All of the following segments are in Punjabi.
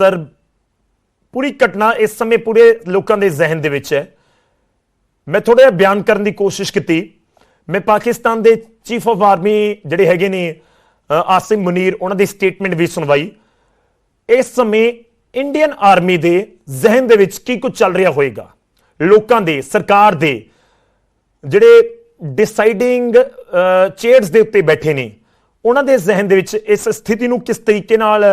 ਸਰ, ਪੂਰੀ ਘਟਨਾ ਇਸ ਸਮੇਂ ਪੂਰੇ ਲੋਕਾਂ ਦੇ ਜ਼ਿਹਨ ਦੇ ਵਿੱਚ ਹੈ। ਮੈਂ ਥੋੜਾ ਜਿਹਾ ਬਿਆਨ ਕਰਨ ਦੀ ਕੋਸ਼ਿਸ਼ ਕੀਤੀ। ਮੈਂ ਪਾਕਿਸਤਾਨ ਦੇ ਚੀਫ ਆਫ ਆਰਮੀ ਜਿਹੜੇ ਹੈਗੇ ਨੇ ਆਸਿਮ ਮੁਨੀਰ, ਉਹਨਾਂ ਦੀ ਸਟੇਟਮੈਂਟ ਵੀ ਸੁਣਵਾਈ। ਇਸ ਸਮੇਂ ਇੰਡੀਅਨ ਆਰਮੀ ਦੇ ਜ਼ਿਹਨ ਦੇ ਵਿੱਚ ਕੀ ਕੁਝ ਚੱਲ ਰਿਹਾ ਹੋਏਗਾ? ਲੋਕਾਂ ਦੇ, ਸਰਕਾਰ ਦੇ ਜਿਹੜੇ ਡਿਸਾਈਡਿੰਗ ਚੇਅਰਸ ਦੇ ਉੱਤੇ ਬੈਠੇ ਨੇ, ਉਹਨਾਂ ਦੇ ਜ਼ਿਹਨ ਦੇ ਵਿੱਚ ਇਸ ਸਥਿਤੀ ਨੂੰ ਕਿਸ ਤਰੀਕੇ ਨਾਲ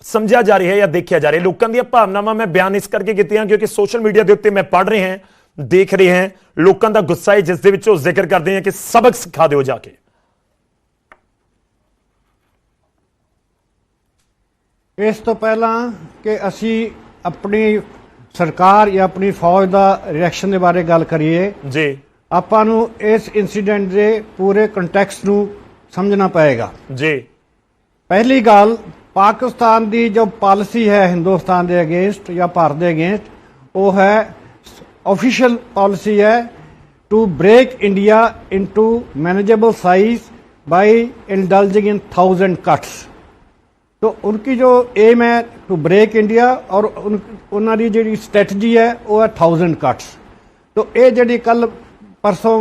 ਸਮਝਿਆ ਜਾ ਰਿਹਾ ਹੈ ਜਾਂ ਦੇਖਿਆ ਜਾ ਰਿਹਾ ਹੈ। ਲੋਕਾਂ ਦੀਆਂ ਭਾਵਨਾਵਾਂ ਮੈਂ ਬਿਆਨ ਇਸ ਕਰਕੇ ਕੀਤੀਆਂ ਕਿਉਂਕਿ ਸੋਸ਼ਲ ਮੀਡੀਆ ਦੇ ਉੱਤੇ ਮੈਂ ਪੜ੍ਹ ਰਿਹਾ ਹਾਂ ਦੇਖ ਰਿਹਾ ਹਾਂ। ਲੋਕਾਂ ਦਾ ਗੁੱਸਾ ਹੈ ਜਿਸ ਦੇ ਵਿੱਚ ਉਹ ਜ਼ਿਕਰ ਕਰਦੇ ਆ ਕਿ ਸਬਕ ਸਿਖਾ ਦਿਓ ਜਾ ਕੇ। ਇਸ ਤੋਂ ਪਹਿਲਾਂ ਕਿ ਅਸੀਂ ਆਪਣੀ ਸਰਕਾਰ ਜਾਂ ਆਪਣੀ ਫੌਜ ਦਾ ਰਿਐਕਸ਼ਨ ਦੇ ਬਾਰੇ ਗੱਲ ਕਰੀਏ ਜੀ। ਆਪਾਂ ਨੂੰ ਇਸ ਇਨਸੀਡੈਂਟ ਦੇ ਪੂਰੇ ਕੰਟੈਕਸਟ ਨੂੰ ਸਮਝਣਾ ਪਏਗਾ। ਜੀ। ਪਹਿਲੀ ਗੱਲ ਪਾਕਿਸਤਾਨ ਦੀ ਜੋ ਪਾਲਿਸੀ ਹੈ ਹਿੰਦੁਸਤਾਨ ਦੇ ਅਗੇਂਸਟ ਜਾਂ ਭਾਰਤ ਦੇ ਅਗੇਂਸਟ ਉਹ ਹੈ ऑफिशियल पॉलिसी है to break India into manageable size by indulging in thousand cuts तो उनकी जो एम है टू ब्रेक इंडिया और उन ਉਹਨਾਂ ਦੀ ਜਿਹੜੀ ਸਟ੍ਰੈਟਜੀ ਹੈ ਉਹ ਹੈ 1000 ਕੱਟਸ तो ਇਹ ਜਿਹੜੀ ਕੱਲ ਪਰਸੋਂ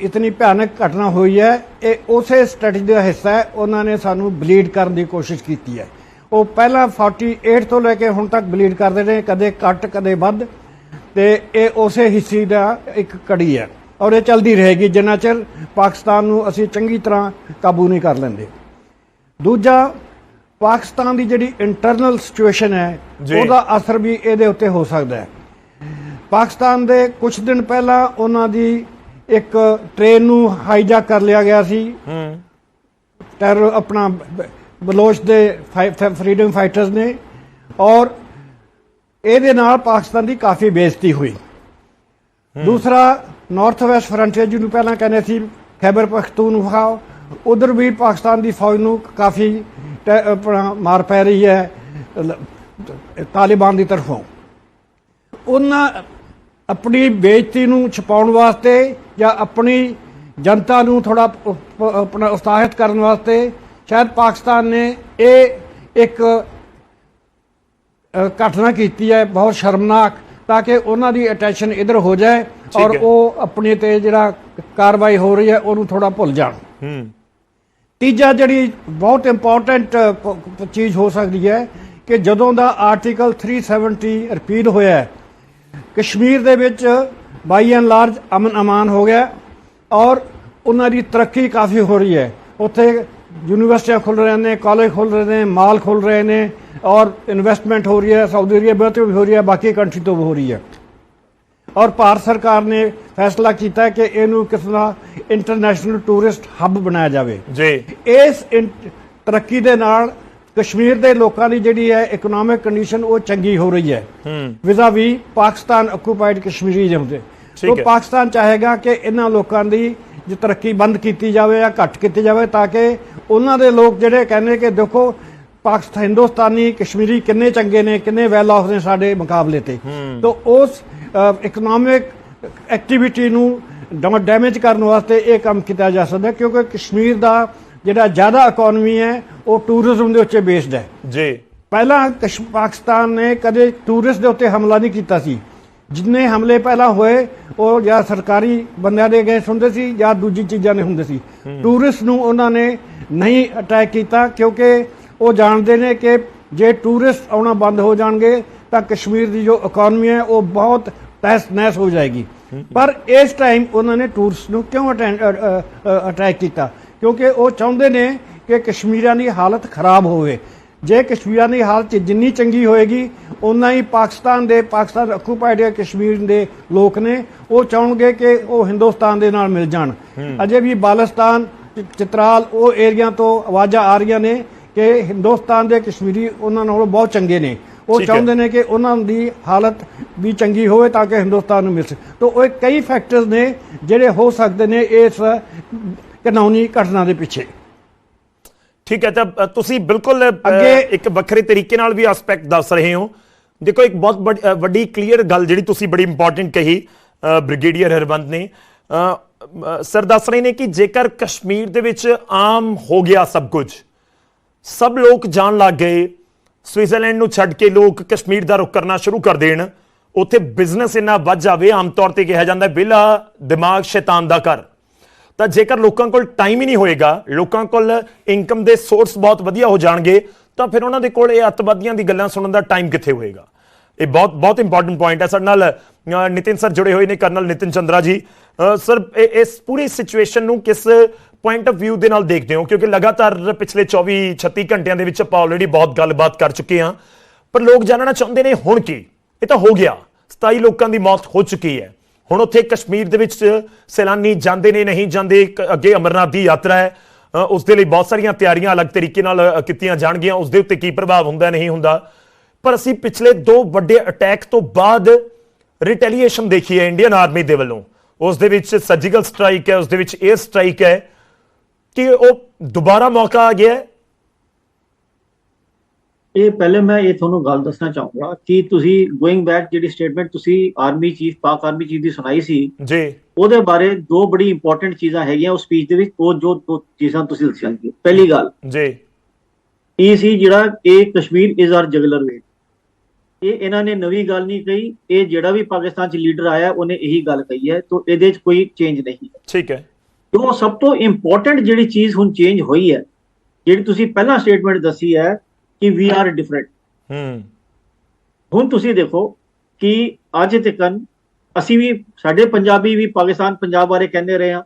ਇਤਨੀ ਭਿਆਨਕ ਘਟਨਾ ਹੋਈ ਹੈ ਇਹ ਉਸੇ ਸਟ੍ਰੈਟਜੀ ਦਾ ਹਿੱਸਾ ਹੈ ਉਹਨਾਂ ਨੇ ਸਾਨੂੰ ਬਲੀਡ ਕਰਨ ਦੀ ਕੋਸ਼ਿਸ਼ ਕੀਤੀ ਹੈ ਉਹ ਪਹਿਲਾਂ 48 ਤੋਂ ਲੈ ਕੇ ਹੁਣ ਤੱਕ ਬਲੀਡ ਕਰਦੇ ਨੇ ਕਦੇ ਘੱਟ ਕਦੇ ਵੱਧ ਤੇ ਇਹ ਉਸੇ ਹਿੱਸੇ ਦਾ ਇੱਕ ਕੜੀ ਹੈ ਔਰ ਇਹ ਚੱਲਦੀ ਰਹੇਗੀ। ਜਿੰਨਾ ਚਿਰ ਪਾਕਿਸਤਾਨ ਨੂੰ ਅਸੀਂ ਚੰਗੀ ਤਰ੍ਹਾਂ ਕਾਬੂ ਨਹੀਂ ਕਰ ਲੈਂਦੇ। ਦੂਜਾ ਪਾਕਿਸਤਾਨ ਦੀ ਜਿਹੜੀ ਇੰਟਰਨਲ ਸਿਚੁਏਸ਼ਨ ਹੈ। ਉਹਦਾ ਅਸਰ ਵੀ ਇਹਦੇ ਉੱਤੇ ਹੋ ਸਕਦਾ ਹੈ। ਪਾਕਿਸਤਾਨ ਦੇ ਕੁਝ ਦਿਨ ਪਹਿਲਾਂ ਉਹਨਾਂ ਦੀ ਇੱਕ ਟ੍ਰੇਨ ਨੂੰ ਹਾਈਜੈਕ ਕਰ ਲਿਆ ਗਿਆ ਸੀ। ਹੂੰ। ਟੈਰਰ ਆਪਣਾ ਬਲੋਚ ਦੇ ਫਰੀडम ਫਾਈਟਰਸ ਨੇ ਔਰ ਇਹਦੇ ਨਾਲ ਪਾਕਿਸਤਾਨ ਦੀ ਕਾਫੀ ਬੇਇੱਜ਼ਤੀ ਹੋਈ। ਦੂਸਰਾ ਨਾਰਥ ਵੈਸਟ ਫਰੰਟੀਅਰ ਜਿਹਨੂੰ ਪਹਿਲਾਂ ਕਹਿੰਦੇ ਸੀ, ਖੈਬਰ ਪਖਤੂਨਖਵਾ ਉਧਰ ਵੀ ਪਾਕਿਸਤਾਨ ਦੀ ਫੌਜ ਨੂੰ ਕਾਫੀ ਆਪਣਾ ਮਾਰ ਪੈ ਰਹੀ ਹੈ ਤਾਲਿਬਾਨ ਦੀ ਤਰਫੋਂ। ਉਹਨਾਂ ਆਪਣੀ ਬੇਇੱਜ਼ਤੀ ਨੂੰ ਛਪਾਉਣ ਵਾਸਤੇ ਜਾਂ ਆਪਣੀ ਜਨਤਾ ਨੂੰ ਥੋੜਾ ਆਪਣਾ ਉਤਸ਼ਾਹਿਤ ਕਰਨ ਵਾਸਤੇ ਸ਼ਾਇਦ ਪਾਕਿਸਤਾਨ ਨੇ ਇਹ ਇੱਕ ਘਟਨਾ ਕੀਤੀ ਹੈ ਬਹੁਤ ਸ਼ਰਮਨਾਕ ਤਾਂ ਕਿ ਉਹਨਾਂ ਦੀ ਅਟੈਂਸ਼ਨ ਇਧਰ ਹੋ ਜਾਏ ਔਰ। ਉਹ ਆਪਣੇ ਤੇ ਜਿਹੜਾ ਕਾਰਵਾਈ ਹੋ ਰਹੀ ਹੈ ਉਹਨੂੰ ਥੋੜਾ ਭੁੱਲ ਜਾਣ। ਹੂੰ। ਤੀਜਾ ਜਿਹੜੀ ਬਹੁਤ ਇੰਪੋਰਟੈਂਟ ਚੀਜ਼ ਹੋ ਸਕਦੀ ਹੈ ਕਿ ਜਦੋਂ ਦਾ ਆਰਟੀਕਲ 370 ਰਿਪੀਲ ਹੋਇਆ ਹੈ, ਕਸ਼ਮੀਰ ਦੇ ਵਿੱਚ ਬਾਈ ਐਂਡ ਲਾਰਜ ਅਮਨ ਅਮਾਨ ਹੋ ਗਿਆ ਔਰ ਉਹਨਾਂ ਦੀ ਤਰੱਕੀ ਕਾਫੀ ਹੋ ਰਹੀ ਹੈ। ਉੱਥੇ ਯੂਨੀਵਰਸਿਟੀਆਂ ਖੁੱਲ ਰਹੇ ਨੇ ਕਾਲਜ ਖੁੱਲ ਰਹੇ ਨੇ ਮਾਲ ਖੁੱਲ ਰਹੇ ਨੇ ਔਰ ਇਨਵੈਸਟਮੈਂਟ ਹੋ ਰਹੀ ਹੈ ਸਾਊਦੀ ਅਰੇਬੀਆ ਤੋਂ ਵੀ ਹੋ ਰਹੀ ਹੈ ਬਾਕੀ ਕੰਟਰੀ ਤੋਂ ਵੀ ਹੋ ਰਹੀ ਹੈ। ਔਰ ਭਾਰਤ ਸਰਕਾਰ ਨੇ ਫੈਸਲਾ ਕੀਤਾ ਕਿ ਇਹਨੂੰ ਕਿਸੇ ਦਾ ਇੰਟਰਨੈਸ਼ਨਲ ਟੂਰਿਸਟ ਹੱਬ ਬਣਾਇਆ ਜਾਵੇ। ਜੀ। ਇਸ ਤਰੱਕੀ ਦੇ ਨਾਲ ਕਸ਼ਮੀਰ ਦੇ ਲੋਕਾਂ ਦੀ ਜਿਹੜੀ ਹੈ ਇਕਨੋਮਿਕ ਕੰਡੀਸ਼ਨ ਉਹ ਚੰਗੀ ਹੋ ਰਹੀ ਹੈ। ਵਿਜ਼ਾ ਵੀ ਪਾਕਿਸਤਾਨ ਆਕੂਪਾਈਡ ਕਸ਼ਮੀਰੀ ਤੋਂ। ਹੈ। ਪਾਕਿਸਤਾਨ ਚਾਹੇਗਾ ਕਿ ਇਹਨਾਂ ਲੋਕਾਂ ਦੀ ਜੇ ਤਰੱਕੀ ਬੰਦ ਕੀਤੀ ਜਾਵੇ ਜਾਂ ਘੱਟ ਕੀਤੀ ਜਾਵੇ ਤਾਂ ਕਿ ਉਹਨਾਂ ਦੇ ਲੋਕ ਜਿਹੜੇ ਕਹਿੰਦੇ ਕਿ ਦੇਖੋ ਪਾਕਿਸਤਾਨ ਹਿੰਦੁਸਤਾਨੀ ਕਸ਼ਮੀਰੀ ਕਿੰਨੇ ਚੰਗੇ ਨੇ ਕਿੰਨੇ ਵੈਲ ਆਫ ਨੇ ਸਾਡੇ ਮੁਕਾਬਲੇ ਤੇ। ਤੋਂ ਉਸ ਇਕਨੋਮਿਕ ਐਕਟੀਵਿਟੀ ਨੂੰ ਡੈਮੇਜ ਕਰਨ ਵਾਸਤੇ ਇਹ ਕੰਮ ਕੀਤਾ ਜਾ ਸਕਦਾ ਕਿਉਂਕਿ ਕਸ਼ਮੀਰ ਦਾ ਜਿਹੜਾ ਜ਼ਿਆਦਾ ਇਕਨੋਮੀ ਹੈ ਉਹ ਟੂਰਿਜ਼ਮ ਦੇ ਉੱਤੇ ਬੇਸਡ ਹੈ। ਜੀ। ਪਹਿਲਾਂ ਕਸ਼ ਪਾਕਿਸਤਾਨ ਨੇ ਕਦੇ ਟੂਰਿਸਟ ਦੇ ਉੱਤੇ ਹਮਲਾ ਨਹੀਂ ਕੀਤਾ ਸੀ। ਜਿੰਨੇ ਹਮਲੇ ਪਹਿਲਾਂ ਹੋਏ ਉਹ ਜਾਂ ਸਰਕਾਰੀ ਬੰਦਿਆਂ ਦੇ ਅਗੇਂਸਟ ਹੁੰਦੇ ਸੀ ਜਾਂ ਦੂਜੀ ਚੀਜ਼ਾਂ ਨੇ ਹੁੰਦੇ ਸੀ। ਟੂਰਿਸਟ ਨੂੰ ਉਹਨਾਂ ਨੇ ਨਹੀਂ ਅਟੈਕ ਕੀਤਾ ਕਿਉਂਕਿ ਉਹ ਜਾਣਦੇ ਨੇ ਕਿ ਜੇ ਟੂਰਿਸਟ ਆਉਣਾ ਬੰਦ ਹੋ ਜਾਣਗੇ ਤਾਂ ਕਸ਼ਮੀਰ ਦੀ ਜੋ ਇਕਨੋਮੀ ਹੈ ਉਹ ਬਹੁਤ ਤਹਿਸ ਨਹਿਸ ਹੋ ਜਾਏਗੀ। ਪਰ ਇਸ ਟਾਈਮ ਉਹਨਾਂ ਨੇ ਟੂਰਿਸਟ ਨੂੰ ਕਿਉਂ ਅਟੈਕ ਕੀਤਾ? ਕਿਉਂਕਿ ਉਹ ਚਾਹੁੰਦੇ ਨੇ ਕਿ ਕਸ਼ਮੀਰਾਂ ਦੀ ਹਾਲਤ ਖਰਾਬ ਹੋਵੇ। ਜੇ ਕਸ਼ਮੀਰਾਂ ਦੀ ਹਾਲਤ ਜਿੰਨੀ ਚੰਗੀ ਹੋਏਗੀ ਉਨਾ ਹੀ ਪਾਕਿਸਤਾਨ ਦੇ ਪਾਕਿਸਤਾਨ ਆਕੂਪਾਈਡ ਕਸ਼ਮੀਰ ਦੇ ਲੋਕ ਨੇ ਉਹ ਚਾਹਣਗੇ ਕਿ ਉਹ ਹਿੰਦੁਸਤਾਨ ਦੇ ਨਾਲ ਮਿਲ ਜਾਣ। ਅਜੇ ਵੀ ਬਾਲਸਤਾਨ ਚਿਤਰਾਲ ਉਹ ਏਰੀਆ ਤੋਂ ਆਵਾਜ਼ਾਂ ਆ ਰਹੀਆਂ ਨੇ ਕਿ ਹਿੰਦੁਸਤਾਨ ਦੇ ਕਸ਼ਮੀਰੀ ਉਹਨਾਂ ਨਾਲੋਂ ਬਹੁਤ ਚੰਗੇ ਨੇ। ਉਹ। ਚਾਹੁੰਦੇ ਨੇ ਕਿ ਉਹਨਾਂ ਦੀ ਹਾਲਤ ਵੀ ਚੰਗੀ ਹੋਵੇ ਤਾਂ ਕਿ ਹਿੰਦੁਸਤਾਨ ਨੂੰ ਮਿਲ ਸਕੇ। ਤਾਂ ਉਹ ਕਈ ਫੈਕਟਰਸ ਨੇ ਜਿਹੜੇ ਹੋ ਸਕਦੇ ਨੇ ਇਸ ਕਾਨੂੰਨੀ ਘਟਨਾ ਦੇ ਪਿੱਛੇ। ਠੀਕ ਹੈ ਤਾਂ ਤੁਸੀਂ ਬਿਲਕੁਲ ਅੱਗੇ- ਇੱਕ ਵੱਖਰੇ ਤਰੀਕੇ ਨਾਲ ਵੀ ਐਸਪੈਕਟ ਦੱਸ ਰਹੇ ਹੋ। ਦੇਖੋ ਇੱਕ ਬਹੁਤ ਵੱਡ- ਕਲੀਅਰ ਗੱਲ ਜਿਹੜੀ ਤੁਸੀਂ ਬੜੀ ਇੰਪੋਰਟੈਂਟ ਕਹੀ ਬ੍ਰਿਗੇਡੀਅਰ ਹਰਬੰਦ ਨੇ। ਸਰ ਦੱਸ ਰਹੇ ਨੇ ਕਿ ਜੇਕਰ ਕਸ਼ਮੀਰ ਦੇ ਵਿੱਚ ਆਮ ਹੋ ਗਿਆ ਸਭ ਕੁਝ ਸਭ ਲੋਕ ਜਾਣ ਲੱਗ ਗਏ ਸਵਿਟਜ਼ਰਲੈਂਡ ਨੂੰ ਛੱਡ ਕੇ ਲੋਕ ਕਸ਼ਮੀਰ ਦਾ ਰੁਖ ਕਰਨਾ ਸ਼ੁਰੂ ਕਰ ਦੇਣ ਉੱਥੇ ਬਿਜ਼ਨਸ ਇੰਨਾ ਵੱਧ ਜਾਵੇ ਆਮ ਤੌਰ ਤੇ ਕਿਹਾ ਜਾਂਦਾ ਬਿਲਾ ਦਿਮਾਗ ਸ਼ੈਤਾਨ ਦਾ ਘਰ। ਤਾਂ ਜੇਕਰ ਲੋਕਾਂ ਕੋਲ ਟਾਈਮ ਹੀ ਨਹੀਂ ਹੋਏਗਾ, ਲੋਕਾਂ ਕੋਲ ਇਨਕਮ ਦੇ ਸੋਰਸ ਬਹੁਤ ਵਧੀਆ ਹੋ ਜਾਣਗੇ, ਤਾਂ ਫਿਰ ਉਹਨਾਂ ਦੇ ਕੋਲ ਇਹ ਅੱਤਵਾਦੀਆਂ ਦੀ ਗੱਲਾਂ ਸੁਣਨ ਦਾ ਟਾਈਮ ਕਿੱਥੇ ਹੋਏਗਾ? ਇਹ ਬਹੁਤ ਬਹੁਤ ਇੰਪੋਰਟੈਂਟ ਪੁਆਇੰਟ ਹੈ। ਸਾਡੇ ਨਾਲ ਨਿਤਿਨ ਸਰ ਜੁੜੇ ਹੋਏ ਨੇ, ਕਰਨਲ ਨਿਤਿਨ ਚੰਦਰਾ ਜੀ। ਸਰ ਇਹ- ਇਸ ਪੂਰੀ ਸਿਚੁਏਸ਼ਨ ਨੂੰ ਕਿਸ ਪੁਆਇੰਟ ਆਫ View ਦੇ ਨਾਲ ਦੇਖਦੇ ਹੋ? ਕਿਉਂਕਿ ਲਗਾਤਾਰ ਪਿਛਲੇ 24 36 ਘੰਟਿਆਂ ਦੇ ਵਿੱਚ ਆਪਾਂ ਆਲਰੇਡੀ ਬਹੁਤ ਗੱਲਬਾਤ ਕਰ ਚੁੱਕੇ ਹਾਂ। ਪਰ ਲੋਕ ਜਾਣਨਾ ਚਾਹੁੰਦੇ ਨੇ, ਹੁਣ ਕੀ? ਇਹ ਤਾਂ ਹੋ ਗਿਆ। 27 ਲੋਕਾਂ ਦੀ ਮੌਤ ਹੋ ਚੁੱਕੀ ਹੈ। ਹੁਣ ਉੱਥੇ ਕਸ਼ਮੀਰ ਦੇ ਵਿੱਚ ਸੈਲਾਨੀ ਜਾਂਦੇ ਨੇ ਨਹੀਂ ਜਾਂਦੇ ਕ- ਅੱਗੇ ਅਮਰਨਾਥ ਦੀ ਯਾਤਰਾ ਹੈ। ਅ, ਉਸ ਦੇ ਲਈ ਬਹੁਤ ਸਾਰੀਆਂ ਤਿਆਰੀਆਂ ਅਲੱਗ ਤਰੀਕੇ ਨਾਲ ਕੀਤੀਆਂ ਜਾਣਗੀਆਂ। ਉਸ ਦੇ ਉੱਤੇ ਕੀ ਪ੍ਰਭਾਵ ਹੁੰਦਾ ਨਹੀਂ ਹੁੰਦਾ। ਪਰ ਅਸੀਂ ਪਿਛਲੇ ਦੋ ਵੱਡੇ ਅਟੈਕ ਤੋਂ ਬਾਅਦ ਰਿਟੈਲੀਏਸ਼ਨ ਦੇਖੀ ਹੈ ਇੰਡੀਅਨ ਆਰਮੀ ਦੇ ਵੱਲੋਂ। ਉਸ ਦੇ ਵਿੱਚ ਸਰਜੀਕਲ ਸਟ੍ਰਾਈਕ ਹੈ ਉਸ ਦੇ ਵਿੱਚ 에ਅਰ ਸਟ੍ਰਾਈਕ ਹੈ। ਕਿ ਉਹ ਦੁਬਾਰਾ ਮੌਕਾ ਆ ਗਿਆ ਇਹ ਪਹਿਲੇ ਮੈਂ ਇਹ ਤੁਹਾਨੂੰ ਗੱਲ ਦੱਸਣਾ ਚਾਹੂੰਗਾ ਕਿ ਤੁਸੀਂ ਗੋਇੰਗ ਬੈਕ ਜਿਹੜੀ ਸਟੇਟਮੈਂਟ ਤੁਸੀਂ army chief Pak army chief ਦੀ ਸੁਣਾਈ ਸੀ ਜੀ। ਉਹਦੇ ਬਾਰੇ ਦੋ ਬੜੀ ਇੰਪੋਰਟੈਂਟ ਚੀਜ਼ਾਂ ਹੈਗੀਆਂ ਉਸ ਸਪੀਚ ਦੇ ਵਿੱਚ ਉਹ ਜੋ ਦੋ ਚੀਜ਼ਾਂ ਤੁਸੀਂ ਦੱਸੀਆਂ ਪਹਿਲੀ ਗੱਲ ਜੀ। ਇਹ ਸੀ ਜਿਹੜਾ ਇਹ Kashmir is our jugular vein ਇਹ ਇਹਨਾਂ ਨੇ ਨਵੀਂ ਗੱਲ ਨਹੀਂ ਕਹੀ ਇਹ ਜਿਹੜਾ ਵੀ ਪਾਕਿਸਤਾਨ ਚ ਲੀਡਰ ਆਇਆ ਉਹਨੇ ਇਹੀ ਗੱਲ ਕਹੀ ਹੈ ਤੋਂ ਇਹਦੇ ਚ ਕੋਈ ਚੇਂਜ ਨਹੀਂ ਠੀਕ ਹੈ। ਜੋ ਸਭ ਤੋਂ ਇੰਪੋਰਟੈਂਟ ਜਿਹੜੀ ਚੀਜ਼ ਹੁਣ ਚੇਂਜ ਹੋਈ ਹੈ ਜਿਹੜੀ ਤੁਸੀਂ ਪਹਿਲਾਂ ਸਟੇਟਮੈਂਟ ਦੱਸੀ ਹੈ ਕਿ ਵੀ ਆਰ ਡਿਫਰੈਂਟ ਹੂੰ। ਹੁਣ ਤੁਸੀਂ ਦੇਖੋ ਕਿ ਅੱਜ ਤੱਕਨ ਅਸੀਂ ਵੀ ਸਾਡੇ ਪੰਜਾਬੀ ਵੀ ਪਾਕਿਸਤਾਨ ਪੰਜਾਬ ਬਾਰੇ ਕਹਿੰਦੇ ਰਹੇ ਆ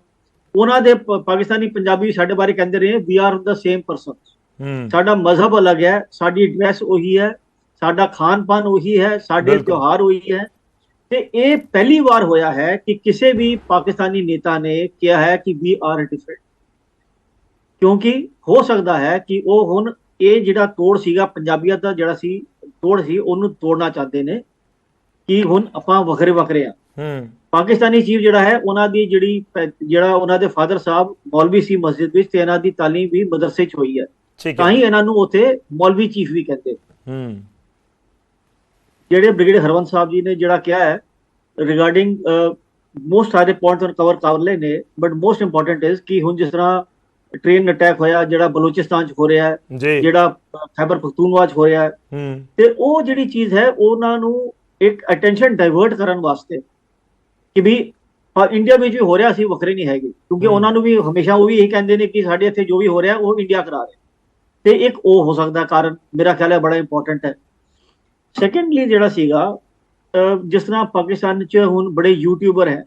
ਉਹਨਾਂ ਦੇ ਪਾਕਿਸਤਾਨੀ ਪੰਜਾਬੀ ਵੀ ਸਾਡੇ ਬਾਰੇ ਕਹਿੰਦੇ ਰਹੇ we are the same person ਸਾਡਾ ਮਜ਼ਹਬ ਅਲੱਗ ਹੈ ਸਾਡੀ ਡਰੈਸ ਉਹੀ ਹੈ ਸਾਡਾ ਖਾਣ ਪਾਨ ਉਹੀ ਹੈ ਸਾਡੇ। ਤਿਉਹਾਰ ਉਹੀ ਹੈ। ਤੇ ਇਹ ਪਹਿਲੀ ਵਾਰ ਹੋਇਆ ਹੈ ਕਿ ਕਿਸੇ ਵੀ ਪਾਕਿਸਤਾਨੀ ਨੇਤਾ ਨੇ ਕਿਹਾ ਹੈ ਕਿ ਵੀ ਆਰ ਡਿਫਰੈਂਟ ਕਿਉਂਕਿ ਹੋ ਸਕਦਾ ਹੈ ਕਿ ਉਹ ਹੁਣ ਇਹ ਜਿਹੜਾ ਤੋੜ ਸੀਗਾ ਪੰਜਾਬੀਅਤ ਦਾ ਜਿਹੜਾ ਸੀ ਤੋੜ ਸੀ ਉਹਨੂੰ ਤੋੜਨਾ ਚਾਹੁੰਦੇ ਨੇ ਕਿ ਹੁਣ ਆਪਾਂ ਵੱਖਰੇ ਵੱਖਰੇ ਆ। ਹੂੰ। ਪਾਕਿਸਤਾਨੀ ਚੀਫ ਜਿਹੜਾ ਹੈ ਉਹਨਾਂ ਦੀ ਜਿਹੜੀ ਜਿਹੜਾ ਉਹਨਾਂ ਦੇ ਫਾਦਰ ਸਾਹਿਬ ਮੌਲਵੀ ਸੀ ਮਸਜਿਦ ਵਿੱਚ ਤੇ ਇਹਨਾਂ ਦੀ ਤਾਲੀਮ ਵੀ ਮਦਰਸੇ 'ਚ ਹੋਈ ਹੈ। ਤਾਂ ਹੈ ਇਹਨਾਂ ਨੂੰ ਉੱਥੇ ਮੌਲਵੀ ਚੀਫ ਵੀ ਕਹਿੰਦੇ। ਹੂੰ। ਜਿਹੜੇ ਬ੍ਰਿਗੇਡ ਹਰਵੰਤ ਸਾਹਿਬ ਜੀ ਨੇ ਜਿਹੜਾ ਕਿਹਾ ਹੈ ਰਿਗਾਰਡਿੰਗ ਮੋਸਟ ਸਾਰੇ ਪੁਆਇੰਟਸ ਔਨ ਕਵਰ ਕਰ ਲਏ ਨੇ ਬਟ ਮੋਸਟ ਇੰਪੋਰਟੈਂਟ ਇਜ਼ ਕਿ ਹੁਣ ਜਿਸ ਤਰ੍ਹਾਂ ਟ੍ਰੇਨ ਅਟੈਕ ਹੋਇਆ ਜਿਹੜਾ ਬਲੋਚਿਸਤਾਨ 'ਚ ਹੋ ਰਿਹਾ ਹੈ ਜਿਹੜਾ ਖੈਬਰ ਪਖਤੂਨਵਾ 'ਚ ਹੋ ਰਿਹਾ ਹੈ। ਤੇ ਉਹ ਜਿਹੜੀ ਚੀਜ਼ ਹੈ ਉਹਨਾਂ ਨੂੰ ਇੱਕ ਅਟੈਂਸ਼ਨ ਡਾਇਵਰਟ ਕਰਨ ਵਾਸਤੇ ਕਿ ਵੀ ਇੰਡੀਆ ਵਿੱਚ ਵੀ ਹੋ ਰਿਹਾ ਸੀ ਵੱਖਰੇ ਨਹੀਂ ਹੈਗੇ। ਕਿਉਂਕਿ। ਉਹਨਾਂ ਨੂੰ ਵੀ ਹਮੇਸ਼ਾ ਉਹ ਵੀ ਇਹੀ ਕਹਿੰਦੇ ਨੇ ਕਿ ਸਾਡੇ ਇੱਥੇ ਜੋ ਵੀ ਹੋ ਰਿਹਾ ਉਹ ਇੰਡੀਆ ਕਰਾ ਰਿਹਾ। ਤੇ ਇੱਕ ਉਹ ਹੋ ਸਕਦਾ ਕਾਰਨ ਮੇਰਾ ਖਿਆਲ ਹੈ ਬੜਾ ਇੰਪੋਰਟੈਂਟ ਹੈ। ਸੈਕੰਡਲੀ ਜਿਹੜਾ ਸੀਗਾ ਜਿਸ ਤਰ੍ਹਾਂ ਪਾਕਿਸਤਾਨ 'ਚ ਹੁਣ ਬੜੇ ਯੂਟਿਊਬਰ ਹੈ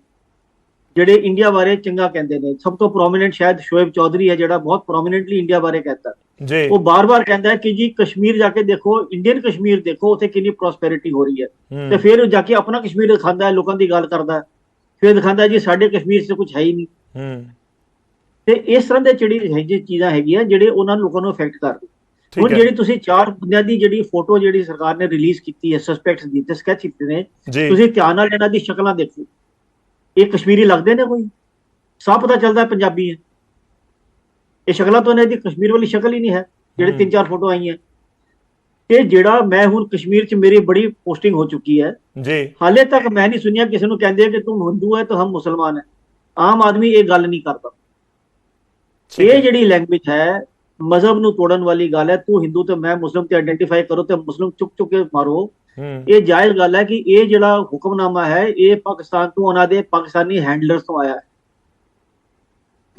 ਜਿਹੜੇ ਇੰਡੀਆ ਬਾਰੇ ਚੰਗਾ ਕਹਿੰਦੇ ਨੇ ਸਭ ਤੋਂ ਪ੍ਰੋਮਿਨੈਂਟ ਸ਼ਾਇਦ ਸ਼ੋਇਬ ਚੌਧਰੀ ਹੈ ਜਿਹੜਾ ਬਹੁਤ ਪ੍ਰੋਮਿਨੈਂਟਲੀ ਇੰਡੀਆ ਬਾਰੇ ਕਹਿੰਦਾ। ਜੀ। ਉਹ ਬਾਰ-ਬਾਰ ਕਹਿੰਦਾ ਹੈ ਕਿ ਜੀ ਕਸ਼ਮੀਰ ਜਾ ਕੇ ਦੇਖੋ ਇੰਡੀਅਨ ਕਸ਼ਮੀਰ ਦੇਖੋ ਉੱਥੇ ਕਿੰਨੀ ਪ੍ਰੋਸਪੈਰਿਟੀ ਹੋ ਰਹੀ ਹੈ। ਤੇ ਫਿਰ ਉਹ ਜਾ ਕੇ ਆਪਣਾ ਕਸ਼ਮੀਰ ਦਿਖਾਉਂਦਾ ਹੈ ਲੋਕਾਂ ਦੀ ਗੱਲ ਕਰਦਾ ਹੈ। ਫਿਰ ਦਿਖਾਉਂਦਾ ਜੀ ਸਾਡੇ ਕਸ਼ਮੀਰ 'ਚ ਕੁਝ ਹੈ ਹੀ ਨਹੀਂ। ਹੂੰ। ਤੇ ਇਸ ਤਰ੍ਹਾਂ ਦੇ ਜਿਹੜੀ ਚੀਜ਼ਾਂ ਹੈਗੀਆਂ ਜਿਹੜੇ ਉਹਨਾਂ ਲੋਕਾਂ ਨੂੰ ਅਫੈਕਟ ਕਰਦੇ ਹੁਣ ਜਿਹੜੀ ਤੁਸੀਂ ਚਾਰ ਬੰਦਿਆਂ ਦੀ ਜਿਹੜੀ ਫੋਟੋ ਜਿਹੜੀ ਸਰਕਾਰ ਨੇ ਰਿਲੀਜ਼ ਕੀਤੀ ਹੈ ਸਸਪੈਕਟਸ ਦੀ ਤੇ ਸਕੈਚ ਕੀਤੇ ਨੇ ਤੁਸੀਂ ਧਿਆਨ ਨਾਲ ਇਹਨਾਂ ਦੀ ਸ਼ਕਲਾਂ ਦੇਖੋ। ਇਹ ਕਸ਼ਮੀਰੀ ਲੱਗਦੇ ਨੇ ਕੋਈ? ਸਭ ਪਤਾ ਚੱਲਦਾ ਪੰਜਾਬੀ ਹੈ। ਇਹ ਸ਼ਕਲਾਂ ਤੋਂ ਇਹਨਾਂ ਦੀ ਕਸ਼ਮੀਰ ਵਾਲੀ ਸ਼ਕਲ ਹੀ ਨਹੀਂ ਹੈ ਜਿਹੜੇ। ਤਿੰਨ ਚਾਰ ਫੋਟੋ ਆਈਆਂ। ਤੇ ਜਿਹੜਾ ਮੈਂ ਹੁਣ ਕਸ਼ਮੀਰ 'ਚ ਮੇਰੀ ਬੜੀ ਪੋਸਟਿੰਗ ਹੋ ਚੁੱਕੀ ਹੈ ਜੀ। ਹਾਲੇ ਤੱਕ ਮੈਂ ਨਹੀਂ ਸੁਣਿਆ ਕਿਸੇ ਨੂੰ ਕਹਿੰਦੇ ਕਿ ਤੂੰ ਹਿੰਦੂ ਹੈ ਤਾਂ ਹਮ ਮੁਸਲਮਾਨ ਹੈ। ਆਮ ਆਦਮੀ ਇਹ ਗੱਲ ਨਹੀਂ ਕਰਦਾ। ਇਹ ਜਿਹੜੀ ਲੈਂਗੁਏਜ ਹੈ ਮਜ਼ਹਬ ਨੂੰ ਤੋੜਨ ਵਾਲੀ ਗੱਲ ਹੈ ਤੂੰ ਹਿੰਦੂ ਤੇ ਮੈਂ ਮੁਸਲਮ ਤੇ ਆਇਡੈਂਟੀਫਾਈ ਕਰੋ ਤੇ ਮੁਸਲਮ ਚੁੱਕ ਚੁੱਕ ਕੇ ਮਾਰੋ। ਇਹ ਜਾਇਜ਼ ਗੱਲ ਹੈ ਕਿ ਇਹ ਜਿਹੜਾ ਹੁਕਮਨਾਮਾ ਹੈ ਇਹ ਪਾਕਿਸਤਾਨ ਤੋਂ ਉਹਨਾਂ ਦੇ ਪਾਕਿਸਤਾਨੀ ਹੈਂਡਲਰਸ ਤੋਂ ਆਇਆ ਹੈ।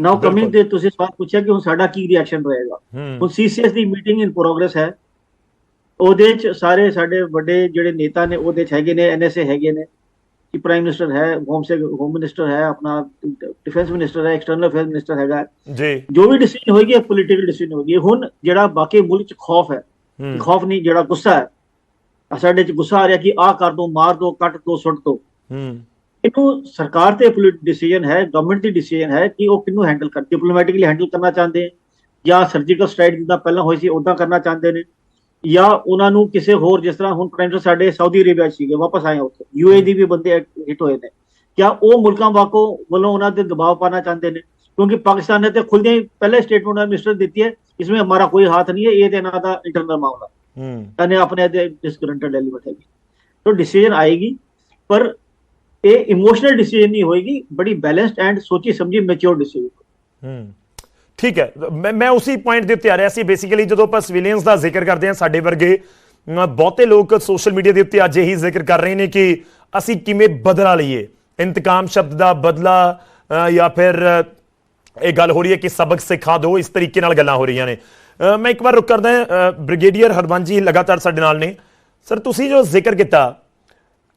ਨਾਓ। ਕਮਿੰਗ ਤੇ ਤੁਸੀਂ ਸਵਾਲ ਪੁੱਛਿਆ ਕਿ ਹੁਣ ਸਾਡਾ ਕੀ ਰਿਐਕਸ਼ਨ ਰਹੇਗਾ? ਹੁਣ ਸੀਸੀਐਸ ਦੀ ਮੀਟਿੰਗ ਇਨ ਪ੍ਰੋਗਰੈਸ ਹੈ। ਉਹਦੇ ਚ ਸਾਰੇ ਸਾਡੇ ਵੱਡੇ ਜਿਹੜੇ ਨੇਤਾ ਨੇ ਉਹਦੇ ਚ ਹੈਗੇ ਨੇ ਐਨਐਸਏ ਹੈਗੇ ਨੇ। ਕਿ ਪ੍ਰਾਈਮ ਮਿਨਿਸਟਰ ਹੈ ਹੋਮ ਸੇ ਹੋਮ ਮਿਨਿਸਟਰ ਹੈ ਆਪਣਾ ਡਿਫੈਂਸ ਮਿਨਿਸਟਰ ਹੈ ਐਕਸਟਰਨਲ ਅਫੇਅਰਸ ਮਿਨਿਸਟਰ ਹੈਗਾ ਜੀ ਜੋ ਵੀ ਡਿਸੀਜਨ ਹੋਏਗੀ ਇਹ ਪੋਲੀਟੀਕਲ ਡਿਸੀਜਨ ਹੋਏਗੀ ਹੁਣ ਜਿਹੜਾ ਬਾਕੀ ਮੁਲਕ ਚ ਖੌਫ ਹੈ ਖੌਫ ਨਹੀਂ ਜਿਹੜਾ ਗੁੱਸਾ ਹੈ ਸਾਡੇ ਚ ਗੁੱਸਾ ਆ ਰਿਹਾ ਕਿ ਆਹ ਕਰ ਦੋ ਮਾਰ ਦੋ ਕੱਟ ਦੋ ਸੁੱਟ ਦੋ ਹੂੰ ਇਹਨੂੰ ਸਰਕਾਰ ਤੇ ਡਿਸੀਜਨ ਹੈ ਗਵਰਨਮੈਂਟ ਦੀ ਡਿਸੀਜਨ ਹੈ ਕਿ ਉਹ ਕਿਹਨੂੰ ਹੈਂਡਲ ਕਰ ਡਿਪਲੋਮੈਟਿਕਲੀ ਹੈਂਡਲ ਕਰਨਾ ਚਾਹੁੰਦੇ ਜਾਂ ਸਰਜੀਕਲ ਸਟ੍ਰਾਈਕ ਜਿੱਦਾਂ ਪਹਿਲਾਂ ਹੋਈ ਸੀ ਉਦਾਂ ਕਰਨਾ ਚਾਹੁੰਦੇ ਨੇ ਜਾਂ ਉਹਨਾਂ ਨੂੰ ਕਿਸੇ ਹੋਰ ਜਿਸ ਤਰ੍ਹਾਂ ਹੁਣ ਪ੍ਰਾਈਮ ਮਿਨਿਸਟਰ ਸਾਡੇ ਸਾਊਦੀ ਅਰੇਬੀਆ 'ਚ ਸੀਗੇ ਵਾਪਸ ਆਏ ਆ ਉੱਥੇ ਯੂਏ ਦੀ ਵੀ ਬੰਦੇ ਹਿੱਟ ਹੋਏ ਨੇ ਕਿਆ ਉਹ ਮੁਲਕਾਂ ਵਾਕੋ ਵੱਲੋਂ ਉਹਨਾਂ ਤੇ ਦਬਾਅ ਪਾਣਾ ਚਾਹੁੰਦੇ ਨੇ ਕਿਉਂਕਿ ਪਾਕਿਸਤਾਨ ਨੇ ਤੇ ਖੁੱਲ੍ਹਦੇ ਹੀ ਪਹਿਲੇ ਸਟੇਟਮੈਂਟ ਮਿਨਿਸਟਰ ਦਿੱਤੀ ਹੈ इसमें हमारा कोई हाथ नहीं है ये तो इन्हों का इंटरनल मामला ਹੂੰ यानी अपने डिसग्रंटेड एलिमेंट हैगी तो डिसीजन आएगी पर ये इमोशनल डिसीजन नहीं होएगी बड़ी बैलेंस्ड एंड सोची समझी मैच्योर डिसीजन ਹੂੰ ਠੀਕ ਹੈ, ਮੈਂ ਮੈਂ ਉਸੇ ਪੁਆਇੰਟ ਦੇ ਉੱਤੇ ਆ ਰਿਹਾ ਸੀ ਬੇਸਿਕਲੀ ਜਦੋਂ ਆਪਾਂ ਸਿਵਿਲੀਅਨਸ ਦਾ ਜ਼ਿਕਰ ਕਰਦੇ ਹਾਂ ਸਾਡੇ ਵਰਗੇ ਬਹੁਤੇ ਲੋਕ ਸੋਸ਼ਲ ਮੀਡੀਆ ਦੇ ਉੱਤੇ ਅੱਜ ਇਹੀ ਜ਼ਿਕਰ ਕਰ ਰਹੇ ਨੇ ਕਿ ਅਸੀਂ ਕਿਵੇਂ ਬਦਲਾ ਲਈਏ। ਇੰਤਕਾਮ ਸ਼ਬਦ ਦਾ ਬਦਲਾ ਜਾਂ ਫਿਰ ਇਹ ਗੱਲ ਹੋ ਰਹੀ ਹੈ ਕਿ ਸਬਕ ਸਿਖਾ ਦਿਓ, ਇਸ ਤਰੀਕੇ ਨਾਲ ਗੱਲਾਂ ਹੋ ਰਹੀਆਂ ਨੇ। ਮੈਂ ਇੱਕ ਵਾਰ ਰੁਕ ਕਰਦਾ ਬ੍ਰਿਗੇਡੀਅਰ ਹਰਬੰਸ ਜੀ ਲਗਾਤਾਰ ਸਾਡੇ ਨਾਲ ਨੇ। ਸਰ, ਤੁਸੀਂ ਜੋ ਜ਼ਿਕਰ ਕੀਤਾ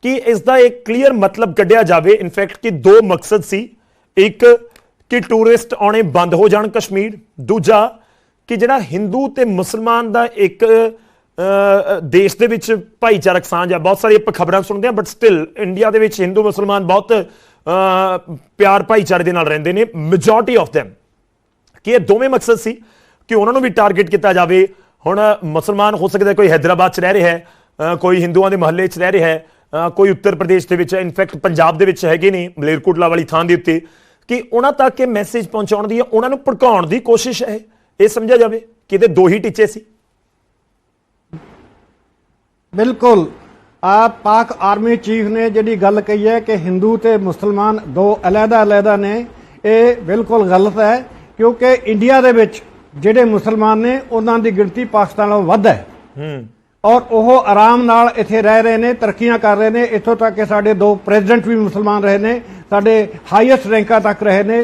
ਕਿ ਇਸ ਦਾ ਇੱਕ ਕਲੀਅਰ ਮਤਲਬ ਕੱਢਿਆ ਜਾਵੇ ਇਨਫੈਕਟ ਕਿ ਦੋ ਮਕਸਦ ਸੀ। ਇੱਕ ਕਿ ਟੂਰਿਸਟ ਆਉਣੇ ਬੰਦ ਹੋ ਜਾਣ ਕਸ਼ਮੀਰ। ਦੂਜਾ, ਕਿ ਜਿਹੜਾ ਹਿੰਦੂ ਤੇ ਮੁਸਲਮਾਨ ਦਾ ਇੱਕ ਦੇਸ਼ ਦੇ ਵਿੱਚ ਭਾਈਚਾਰਕ ਸਾਂਝ ਆ, ਬਹੁਤ ਸਾਰੀ ਆਪਾਂ ਖਬਰਾਂ ਸੁਣਦੇ ਆ ਬਟ ਸਟਿਲ ਇੰਡੀਆ ਦੇ ਵਿੱਚ ਹਿੰਦੂ, ਮੁਸਲਮਾਨ ਬਹੁਤ ਪਿਆਰ ਭਾਈਚਾਰੇ ਦੇ ਨਾਲ ਰਹਿੰਦੇ ਨੇ ਮੈਜੋਰਟੀ ਆਫ them ਕਿ ਇਹ ਦੋਵੇਂ ਮਕਸਦ ਸੀ ਕਿ ਉਹਨਾਂ ਨੂੰ ਵੀ ਟਾਰਗੇਟ ਕੀਤਾ ਜਾਵੇ। ਹੁਣ ਮੁਸਲਮਾਨ ਹੋ ਸਕਦਾ ਕੋਈ ਹైదరాబాద్ 'ਚ ਰਹਿ ਰਿਹਾ ਹੈ ਕੋਈ ਹਿੰਦੂਆਂ ਦੇ ਮਹੱਲੇ 'ਚ ਰਹਿ ਰਿਹਾ ਹੈ ਕੋਈ ਉੱਤਰ ਪ੍ਰਦੇਸ਼ ਦੇ ਵਿੱਚ ਇਨਫੈਕਟ ਪੰਜਾਬ ਦੇ ਵਿੱਚ ਹੈਗੇ ਨੇ, ਮਲੇਰਕੋਟਲਾ ਵਾਲੀ ਥਾਂ ਦੇ ਉੱਤੇ। ਕਿ ਉਹਨਾਂ ਤੱਕ ਇਹ ਮੈਸੇਜ ਪਹੁੰਚਾਉਣ ਦੀ ਉਹਨਾਂ ਨੂੰ ਭੜਕਾਉਣ ਦੀ ਕੋਸ਼ਿਸ਼ ਹੈ। ਇਹ ਸਮਝਿਆ ਜਾਵੇ ਕਿ ਇਹਦੇ ਦੋ ਹੀ ਟੀਚੇ ਸੀ। ਬਿਲਕੁਲ। ਆ ਪਾਕ ਆਰਮੀ ਚੀਫ ਨੇ ਜਿਹੜੀ ਗੱਲ ਕਹੀ ਹੈ ਕਿ ਹਿੰਦੂ ਤੇ ਮੁਸਲਮਾਨ ਦੋ ਅਲੱਗਾ-ਅਲੱਗਾ ਨੇ ਇਹ ਬਿਲਕੁਲ ਗਲਤ ਹੈ ਕਿਉਂਕਿ ਇੰਡੀਆ ਦੇ ਵਿੱਚ ਜਿਹੜੇ ਮੁਸਲਮਾਨ ਨੇ ਉਹਨਾਂ ਦੀ ਗਿਣਤੀ ਪਾਕਿਸਤਾਨ ਨਾਲੋਂ ਵੱਧ ਹੈ। ਹੂੰ। ਔਰ ਉਹ ਆਰਾਮ ਨਾਲ ਇੱਥੇ ਰਹਿ ਰਹੇ ਨੇ ਤਰੱਕੀਆਂ ਕਰ ਰਹੇ ਨੇ। ਇੱਥੋਂ ਤੱਕ ਕਿ ਸਾਡੇ ਦੋ ਪ੍ਰੈਜ਼ੀਡੈਂਟ ਵੀ ਮੁਸਲਮਾਨ ਰਹੇ ਨੇ ਸਾਡੇ ਹਾਈਐਸਟ ਰੈਂਕਾਂ ਤੱਕ ਰਹੇ ਨੇ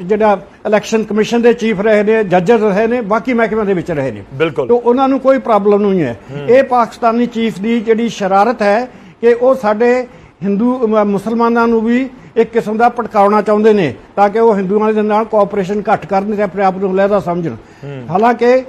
ਜਿਹੜਾ ਇਲੈਕਸ਼ਨ ਕਮਿਸ਼ਨ ਦੇ ਚੀਫ ਰਹੇ ਨੇ ਜੱਜਸ ਰਹੇ ਨੇ ਬਾਕੀ ਮਹਿਕਮਿਆਂ ਦੇ ਵਿੱਚ ਰਹੇ ਨੇ। ਬਿਲਕੁਲ। ਤੋ ਉਹਨਾਂ ਨੂੰ ਕੋਈ ਪ੍ਰੋਬਲਮ ਨਹੀਂ ਹੈ। ਇਹ ਪਾਕਿਸਤਾਨੀ ਚੀਫ ਦੀ ਜਿਹੜੀ ਸ਼ਰਾਰਤ ਹੈ ਕਿ ਉਹ ਸਾਡੇ ਹਿੰਦੂ ਮੁਸਲਮਾਨਾਂ ਨੂੰ ਵੀ ਇੱਕ ਕਿਸਮ ਦਾ ਭਟਕਾਉਣਾ ਚਾਹੁੰਦੇ ਨੇ ਤਾਂ ਕਿ ਉਹ ਹਿੰਦੂਆਂ ਦੇ ਨਾਲ ਕੋਆਪਰੇਸ਼ਨ ਘੱਟ ਕਰਨ ਤੇ ਆਪਣੇ ਆਪ ਨੂੰ ਲਹਿਦਾ ਸਮਝਣ। ਹਾਲਾਂਕਿ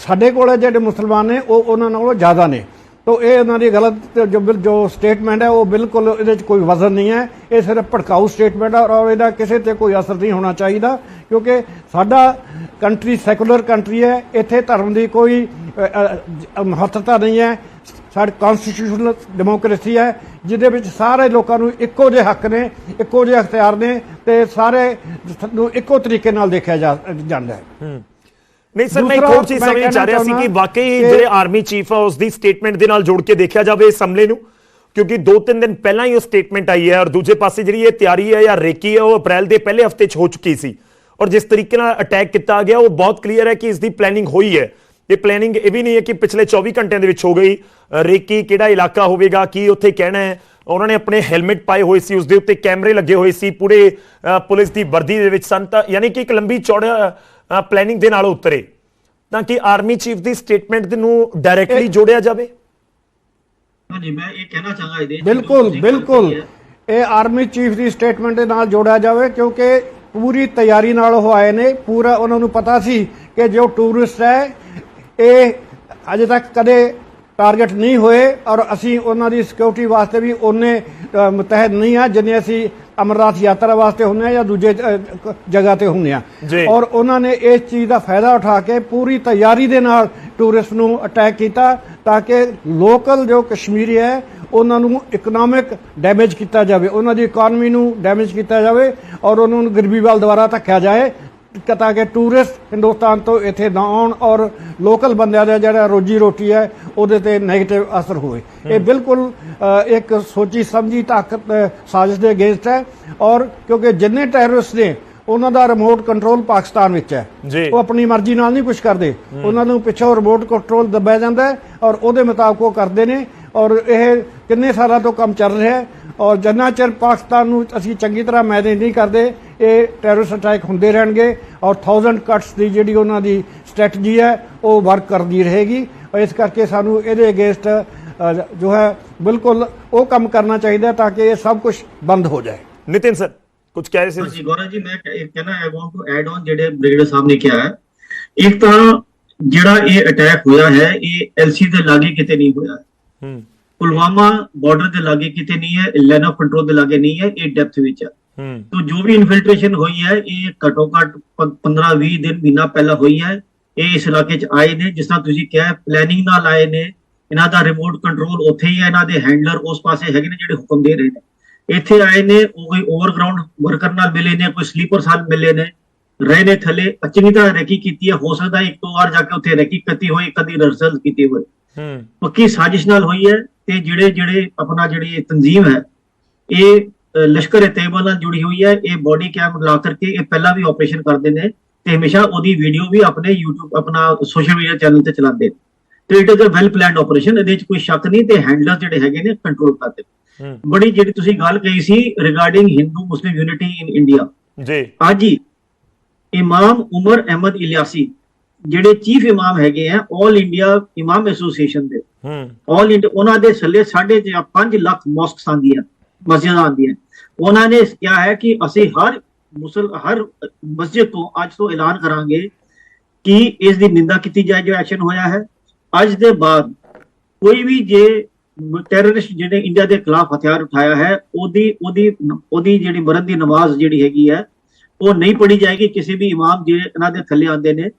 ਸਾਡੇ ਕੋਲ ਜਿਹੜੇ ਮੁਸਲਮਾਨ ਨੇ ਉਹ ਉਹਨਾਂ ਨਾਲੋਂ ਜ਼ਿਆਦਾ ਨੇ। ਤੋ ਇਹ ਉਹਨਾਂ ਦੀ ਗਲਤ ਜੋ ਸਟੇਟਮੈਂਟ ਹੈ ਉਹ ਬਿਲਕੁਲ ਇਹਦੇ ਵਿੱਚ ਕੋਈ ਵਜ਼ਨ ਨਹੀਂ ਹੈ। ਇਹ ਸਿਰਫ ਭੜਕਾਊ ਸਟੇਟਮੈਂਟ ਹੈ ਔਰ ਇਹਦਾ ਕਿਸੇ ਤੇ ਕੋਈ ਅਸਰ ਨਹੀਂ ਹੋਣਾ ਚਾਹੀਦਾ ਕਿਉਂਕਿ ਸਾਡਾ ਕੰਟਰੀ ਸੈਕੂਲਰ ਕੰਟਰੀ ਹੈ। ਇੱਥੇ ਧਰਮ ਦੀ ਕੋਈ ਮਹੱਤਤਾ ਨਹੀਂ ਹੈ। ਸਾਡੀ ਕਨਸਟੀਟਿਊਸ਼ਨਲ ਡੈਮੋਕ੍ਰੇਸੀ ਹੈ ਜਿਹਦੇ ਵਿੱਚ ਸਾਰੇ ਲੋਕਾਂ ਨੂੰ ਇੱਕੋ ਜਿਹੇ ਹੱਕ ਨੇ ਇੱਕੋ ਜਿਹੇ ਅਖਤਿਆਰ ਨੇ ਤੇ ਸਾਰੇ ਨੂੰ ਇੱਕੋ ਤਰੀਕੇ ਨਾਲ ਦੇਖਿਆ ਜਾਂਦਾ ਹੈ। ਨਹੀਂ ਸਰ ਮੈਂ ਇੱਕ ਹੋਰ ਚੀਜ਼ ਸਮਝਣਾ ਚਾਹ ਰਿਹਾ ਸੀ ਕਿ ਵਾਕਈ ਜਿਹੜੇ ਆਰਮੀ ਚੀਫ ਆ ਉਸ ਦੀ ਸਟੇਟਮੈਂਟ ਦੇ ਨਾਲ ਜੋੜ ਕੇ ਦੇਖਿਆ ਜਾਵੇ ਇਸ ਹਮਲੇ ਨੂੰ ਕਿਉਂਕਿ 2-3 ਦਿਨ ਪਹਿਲਾਂ ਹੀ ਉਹ ਸਟੇਟਮੈਂਟ ਆਈ ਹੈ ਔਰ ਦੂਜੇ ਪਾਸੇ ਜਿਹੜੀ ਇਹ ਤਿਆਰੀ ਹੈ ਜਾਂ ਰੇਕੀ ਹੈ ਉਹ ਅਪ੍ਰੈਲ ਦੇ ਪਹਿਲੇ ਹਫ਼ਤੇ 'ਚ ਹੋ ਚੁੱਕੀ ਸੀ। ਔਰ ਜਿਸ ਤਰੀਕੇ ਨਾਲ ਅਟੈਕ ਕੀਤਾ ਗਿਆ ਉਹ ਬਹੁਤ ਕਲੀਅਰ ਹੈ ਕਿ ਇਸ ਦੀ ਪਲੈਨਿੰਗ ਹੋਈ ਹੈ। ਇਹ ਪਲੈਨਿੰਗ ਇਹ ਵੀ ਨਹੀਂ ਹੈ ਕਿ ਪਿਛਲੇ 24 ਘੰਟਿਆਂ ਦੇ ਵਿੱਚ ਹੋ ਗਈ। ਰੇਕੀ ਕਿਹੜਾ ਇਲਾਕਾ ਹੋਵੇਗਾ ਕੀ ਉੱਥੇ ਕਹਿਣਾ ਹੈ? ਉਹਨਾਂ ਨੇ ਆਪਣੇ ਹੈਲਮਟ ਪਾਏ ਹੋਏ ਸੀ ਉਸ ਦੇ ਉੱਤੇ ਕੈਮਰੇ ਲੱਗੇ ਹੋਏ ਸੀ ਪੂਰੇ ਪੁਲਿਸ ਦੀ ਵਰਦੀ ਦੇ ਵਿੱਚ ਸਨ। ਤਾਂ ਯਾਨੀ ਕਿ ਇੱਕ ਲੰਬੀ ਚੌੜਾ ਪਲੈਨਿੰਗ ਦੇ ਨਾਲ ਉਤਰੇ। ਤਾਂ ਕਿ ਆਰਮੀ ਚੀਫ ਦੀ ਸਟੇਟਮੈਂਟ ਦੇ ਨੂੰ ਡਾਇਰੈਕਟਲੀ ਜੋੜਿਆ ਜਾਵੇ। ਹਾਂਜੀ ਮੈਂ ਇਹ ਕਹਿਣਾ ਚਾਹਾਂਗਾ ਇਹਦੇ ਬਿਲਕੁਲ ਬਿਲਕੁਲ। ਇਹ ਆਰਮੀ ਚੀਫ ਦੀ ਸਟੇਟਮੈਂਟ ਦੇ ਨਾਲ ਜੋੜਿਆ ਜਾਵੇ ਕਿਉਂਕਿ ਪੂਰੀ ਤਿਆਰੀ ਨਾਲ ਉਹ ਆਏ ਨੇ। ਪੂਰਾ ਉਹਨਾਂ ਨੂੰ ਪਤਾ ਸੀ ਕਿ ਜੋ ਟੂਰਿਸਟ ਹੈ ਇਹ ਅਜੇ ਤੱਕ ਕਦੇ ਟਾਰਗੇਟ ਨਹੀਂ ਹੋਏ ਔਰ ਅਸੀਂ ਉਹਨਾਂ ਦੀ ਸਿਕਿਉਰਿਟੀ ਵਾਸਤੇ ਵੀ ਉਹਨੇ ਮੁਤਹਿਦ ਨਹੀਂ ਆ ਜਿੰਨੇ ਅਸੀਂ ਅਮਰਨਾਥ ਯਾਤਰਾ ਵਾਸਤੇ ਹੁੰਨੇ ਆ ਜਾਂ ਦੂਜੇ ਜਗ੍ਹਾ ਤੇ ਹੁੰਨੇ ਆ। ਔਰ ਉਹਨਾਂ ਨੇ ਇਸ ਚੀਜ਼ ਦਾ ਫਾਇਦਾ ਉਠਾ ਕੇ ਪੂਰੀ ਤਿਆਰੀ ਦੇ ਨਾਲ ਟੂਰਿਸਟ ਨੂੰ ਅਟੈਕ ਕੀਤਾ ਤਾਂ ਕਿ ਲੋਕਲ ਜੋ ਕਸ਼ਮੀਰੀ ਹੈ ਉਹਨਾਂ ਨੂੰ ਇਕਨੋਮਿਕ ਡੈਮੇਜ ਕੀਤਾ ਜਾਵੇ ਉਹਨਾਂ ਦੀ ਇਕਨੋਮੀ ਨੂੰ ਡੈਮੇਜ ਕੀਤਾ ਜਾਵੇ ਔਰ ਉਹਨਾਂ ਨੂੰ ਗਰੀਬੀ ਵੱਲ ਦੁਬਾਰਾ ਧੱਕਿਆ ਜਾਏ ਕਿ ਤਾਂ ਕਿ ਟੂਰਿਸਟ ਹਿੰਦੁਸਤਾਨ ਤੋਂ ਇੱਥੇ ਨਾ ਆਉਣ ਔਰ ਲੋਕਲ ਬੰਦਿਆਂ ਦਾ ਜਿਹੜਾ ਰੋਜੀ ਰੋਟੀ ਹੈ ਉਹਦੇ ਤੇ ਨੈਗੇਟਿਵ ਅਸਰ ਹੋਵੇ। ਇਹ ਬਿਲਕੁਲ ਇੱਕ ਸੋਚੀ ਸਮਝੀ ਤਾਕਤ ਸਾਜ਼ਿਸ਼ ਦੇ ਅਗੇਂਸਟ ਹੈ ਔਰ ਕਿਉਂਕਿ ਜਿੰਨੇ ਟੈਰਰਿਸਟ ਨੇ ਉਹਨਾਂ ਦਾ ਰਿਮੋਟ ਕੰਟਰੋਲ ਪਾਕਿਸਤਾਨ ਵਿੱਚ ਹੈ। ਉਹ ਆਪਣੀ ਮਰਜ਼ੀ ਨਾਲ ਨਹੀਂ ਕੁਝ ਕਰਦੇ। ਉਹਨਾਂ ਨੂੰ ਪਿੱਛੋਂ ਰਿਮੋਟ ਕੰਟਰੋਲ ਦਬਾਇਆ ਜਾਂਦਾ ਔਰ ਉਹਦੇ ਮੁਤਾਬਕ ਉਹ ਕਰਦੇ ਨੇ ਔਰ ਇਹ ਕਿੰਨੇ ਸਾਲਾਂ ਤੋਂ ਕੰਮ ਚੱਲ ਰਿਹਾ ਹੈ ਔਰ ਜਿੰਨਾ ਚਿਰ ਪਾਕਿਸਤਾਨ ਨੂੰ ਅਸੀਂ ਚੰਗੀ ਤਰ੍ਹਾਂ ਮੈਨੇਜ ਨਹੀਂ ਕਰਦੇ ਇਹ ਟੈਰਰਿਸਟ ਅਟੈਕ ਹੁੰਦੇ ਰਹਿਣਗੇ ਔਰ 1000 ਕਟਸ ਦੀ ਜਿਹੜੀ ਉਹਨਾਂ ਦੀ ਸਟ੍ਰੈਟਜੀ ਹੈ ਉਹ ਵਰਕ ਕਰਦੀ ਰਹੇਗੀ। ਔਰ ਇਸ ਕਰਕੇ ਸਾਨੂੰ ਇਹਦੇ ਅਗੇਂਸਟ ਜੋ ਹੈ ਬਿਲਕੁਲ ਉਹ ਕੰਮ ਕਰਨਾ ਚਾਹੀਦਾ ਤਾਂ ਕਿ ਇਹ ਸਭ ਕੁਝ ਬੰਦ ਹੋ ਜਾਏ। ਨਿਤਿਨ ਸਰ ਕੁਝ ਕਹਿ ਰਹੇ ਸੀ? ਹਾਂਜੀ ਗੌਰਵ ਜੀ ਮੈਂ ਕਹਿ- ਕਹਿਣਾ I want to add on ਜਿਹੜੇ ਬ੍ਰਿਗੇਡ ਸਾਹਿਬ ਨੇ ਕਿਹਾ ਹੈ। ਇੱਕ ਤਾਂ ਜਿਹੜਾ ਇਹ ਅਟੈਕ ਹੋਇਆ ਹੈ ਇਹ ਐਲਸੀ ਦੇ ਲਾਗੇ ਕਿਤੇ ਨਹੀਂ ਹੋਇਆ। ਹੂੰ। ਪੁਲਵਾਮਾ ਬਾਰਡਰ ਦੇ ਲਾਗੇ ਕਿਤੇ ਨਹੀਂ ਹੈ ਲਾਈਨ ਆਫ ਕੰਟਰੋਲ ਦੇ ਲਾਗੇ ਨਹੀਂ ਹੈ ਇਹ ਡੈਪਥ ਵਿੱਚ ਹੈ। ਤੋ ਜੋ ਵੀ ਇਨਫਿਲਟ੍ਰੇਸ਼ਨ ਹੋਈ ਹੈ ਇਹ ਘਟੋ ਘਟ 15 20 ਦਿਨ ਮਹੀਨਾ ਪਹਿਲਾਂ ਹੋਈ ਹੈ। ਇਹ ਇਸ ਇਲਾਕੇ 'ਚ ਆਏ ਨੇ ਜਿਸ ਤਰ੍ਹਾਂ ਤੁਸੀਂ ਕਿਹਾ ਪਲੈਨਿੰਗ ਨਾਲ ਆਏ ਨੇ। ਇਹਨਾਂ ਦਾ ਰਿਮੋਟ ਕੰਟਰੋਲ ਉੱਥੇ ਹੀ ਹੈ ਇਹਨਾਂ ਦੇ ਹੈਂਡਲਰ ਉਸ ਪਾਸੇ ਹੈਗੇ ਨੇ ਜਿਹੜੇ ਹੁਕਮ ਦੇ ਰਹੇ ਨੇ। ਇੱਥੇ ਆਏ ਨੇ ਉਹ ਕੋਈ ਓਵਰਗਰਾਉਂਡ ਵਰਕਰ ਨਾਲ ਮਿਲੇ ਨੇ ਕੋਈ ਸਲੀਪਰ ਨਾਲ ਮਿਲੇ ਨੇ। ਰਹੇ ਨੇ ਥੱਲੇ ਚੰਗੀ ਤਰ੍ਹਾਂ ਰੈਕੀ ਕੀਤੀ ਹੈ ਹੋ ਸਕਦਾ ਇੱਕ ਦੋ ਵਾਰ ਜਾ ਕੇ ਉੱਥੇ ਰੈਕੀ ਕੀਤੀ ਹੋਈ ਕਦੀ ਰਿਹਰਸਲ ਕੀਤੀ ਹੋਈ ਹੂੰ। ਪੱਕੀ ਸਾਜ਼ਿਸ਼ ਨਾਲ ਹੋਈ ਹੈ ਤੇ ਜਿਹੜੇ ਜਿਹੜੇ ਆਪਣਾ ਜਿਹੜੀ ਇਹ ਤੰਜ਼ੀਮ ਹੈ ਇਹ ਲਸ਼ਕਰ ਤੈਯਬਾ ਨਾਲ ਜੁੜੀ ਹੋਈ ਹੈ ਇਹ ਬੋਡੀ ਕੈਮ ਲਾ ਕਰਕੇ ਇਹ ਪਹਿਲਾਂ ਵੀ ਆਪਰੇਸ਼ਨ ਕਰਦੇ ਨੇ ਤੇ ਹਮੇਸ਼ਾ ਉਹਦੀ ਵੀਡੀਓ ਵੀ ਆਪਣੇ YouTube ਆਪਣਾ ਸੋਸ਼ਲ ਮੀਡੀਆ ਚੈਨਲ ਤੇ ਚਲਾਉਂਦੇ ਨੇ। ਤੇ it is a well planned operation ਇਹਦੇ ਵਿੱਚ ਕੋਈ ਸ਼ੱਕ ਨਹੀਂ ਤੇ ਹੈਂਡਲਰ ਜਿਹੜੇ ਹੈਗੇ ਨੇ ਕੰਟਰੋਲ ਕਰਦੇ ਬੜੀ ਜਿਹੜੀ ਤੁਸੀਂ ਗੱਲ ਕਹੀ ਸੀ regarding Hindu Muslim unity in India ਜੀ। ਅੱਜ ਹੀ ਇਮਾਮ ਉਮਰ ਅਹਿਮਦ ਇਲਿਆਸੀ ਜਿਹੜੇ ਚੀਫ ਇਮਾਮ ਹੈਗੇ ਆ 올 ਇੰਡੀਆ ਇਮਾਮ ਐਸੋਸੀਏਸ਼ਨ ਦੇ। ਹੂੰ। 올 ਇੰਡੀਆ ਉਹਨਾਂ ਦੇ ਥੱਲੇ 5.5 ਲੱਖ ਮੌਸਕਸ ਆਉਂਦੀਆਂ ਮਸਜਿਦਾਂ ਆਉਂਦੀਆਂ। ਉਹਨਾਂ ਨੇ ਕਿਹਾ ਹੈ ਕਿ ਅਸੀਂ ਹਰ ਮੁਸਲ ਹਰ ਮਸਜਿਦ ਤੋਂ ਅੱਜ ਤੋਂ ਐਲਾਨ ਕਰਾਂਗੇ ਕਿ ਇਸ ਦੀ ਨਿੰਦਾ ਕੀਤੀ ਜਾਏ ਜੋ ਐਕਸ਼ਨ ਹੋਇਆ ਹੈ। ਅੱਜ ਦੇ ਬਾਅਦ ਕੋਈ ਵੀ ਜੇ ਟੈਰਰਿਸਟ ਜਿਹੜੇ ਇੰਡੀਆ ਦੇ ਖਿਲਾਫ ਹਥਿਆਰ ਉਠਾਇਆ ਹੈ ਉਹਦੀ ਉਹਦੀ ਉਹਦੀ ਜਿਹੜੀ ਮਰਨ ਦੀ ਨਮਾਜ਼ ਜਿਹੜੀ ਹੈਗੀ ਹੈ ਉਹ ਨਹੀਂ ਪੜੀ ਜਾਏਗੀ ਕਿਸੇ ਵੀ ਇਮਾਮ ਜਿਹੜੇ ਇਹਨਾਂ ਦੇ ਥੱਲੇ ਆਉਂਦੇ ਨੇ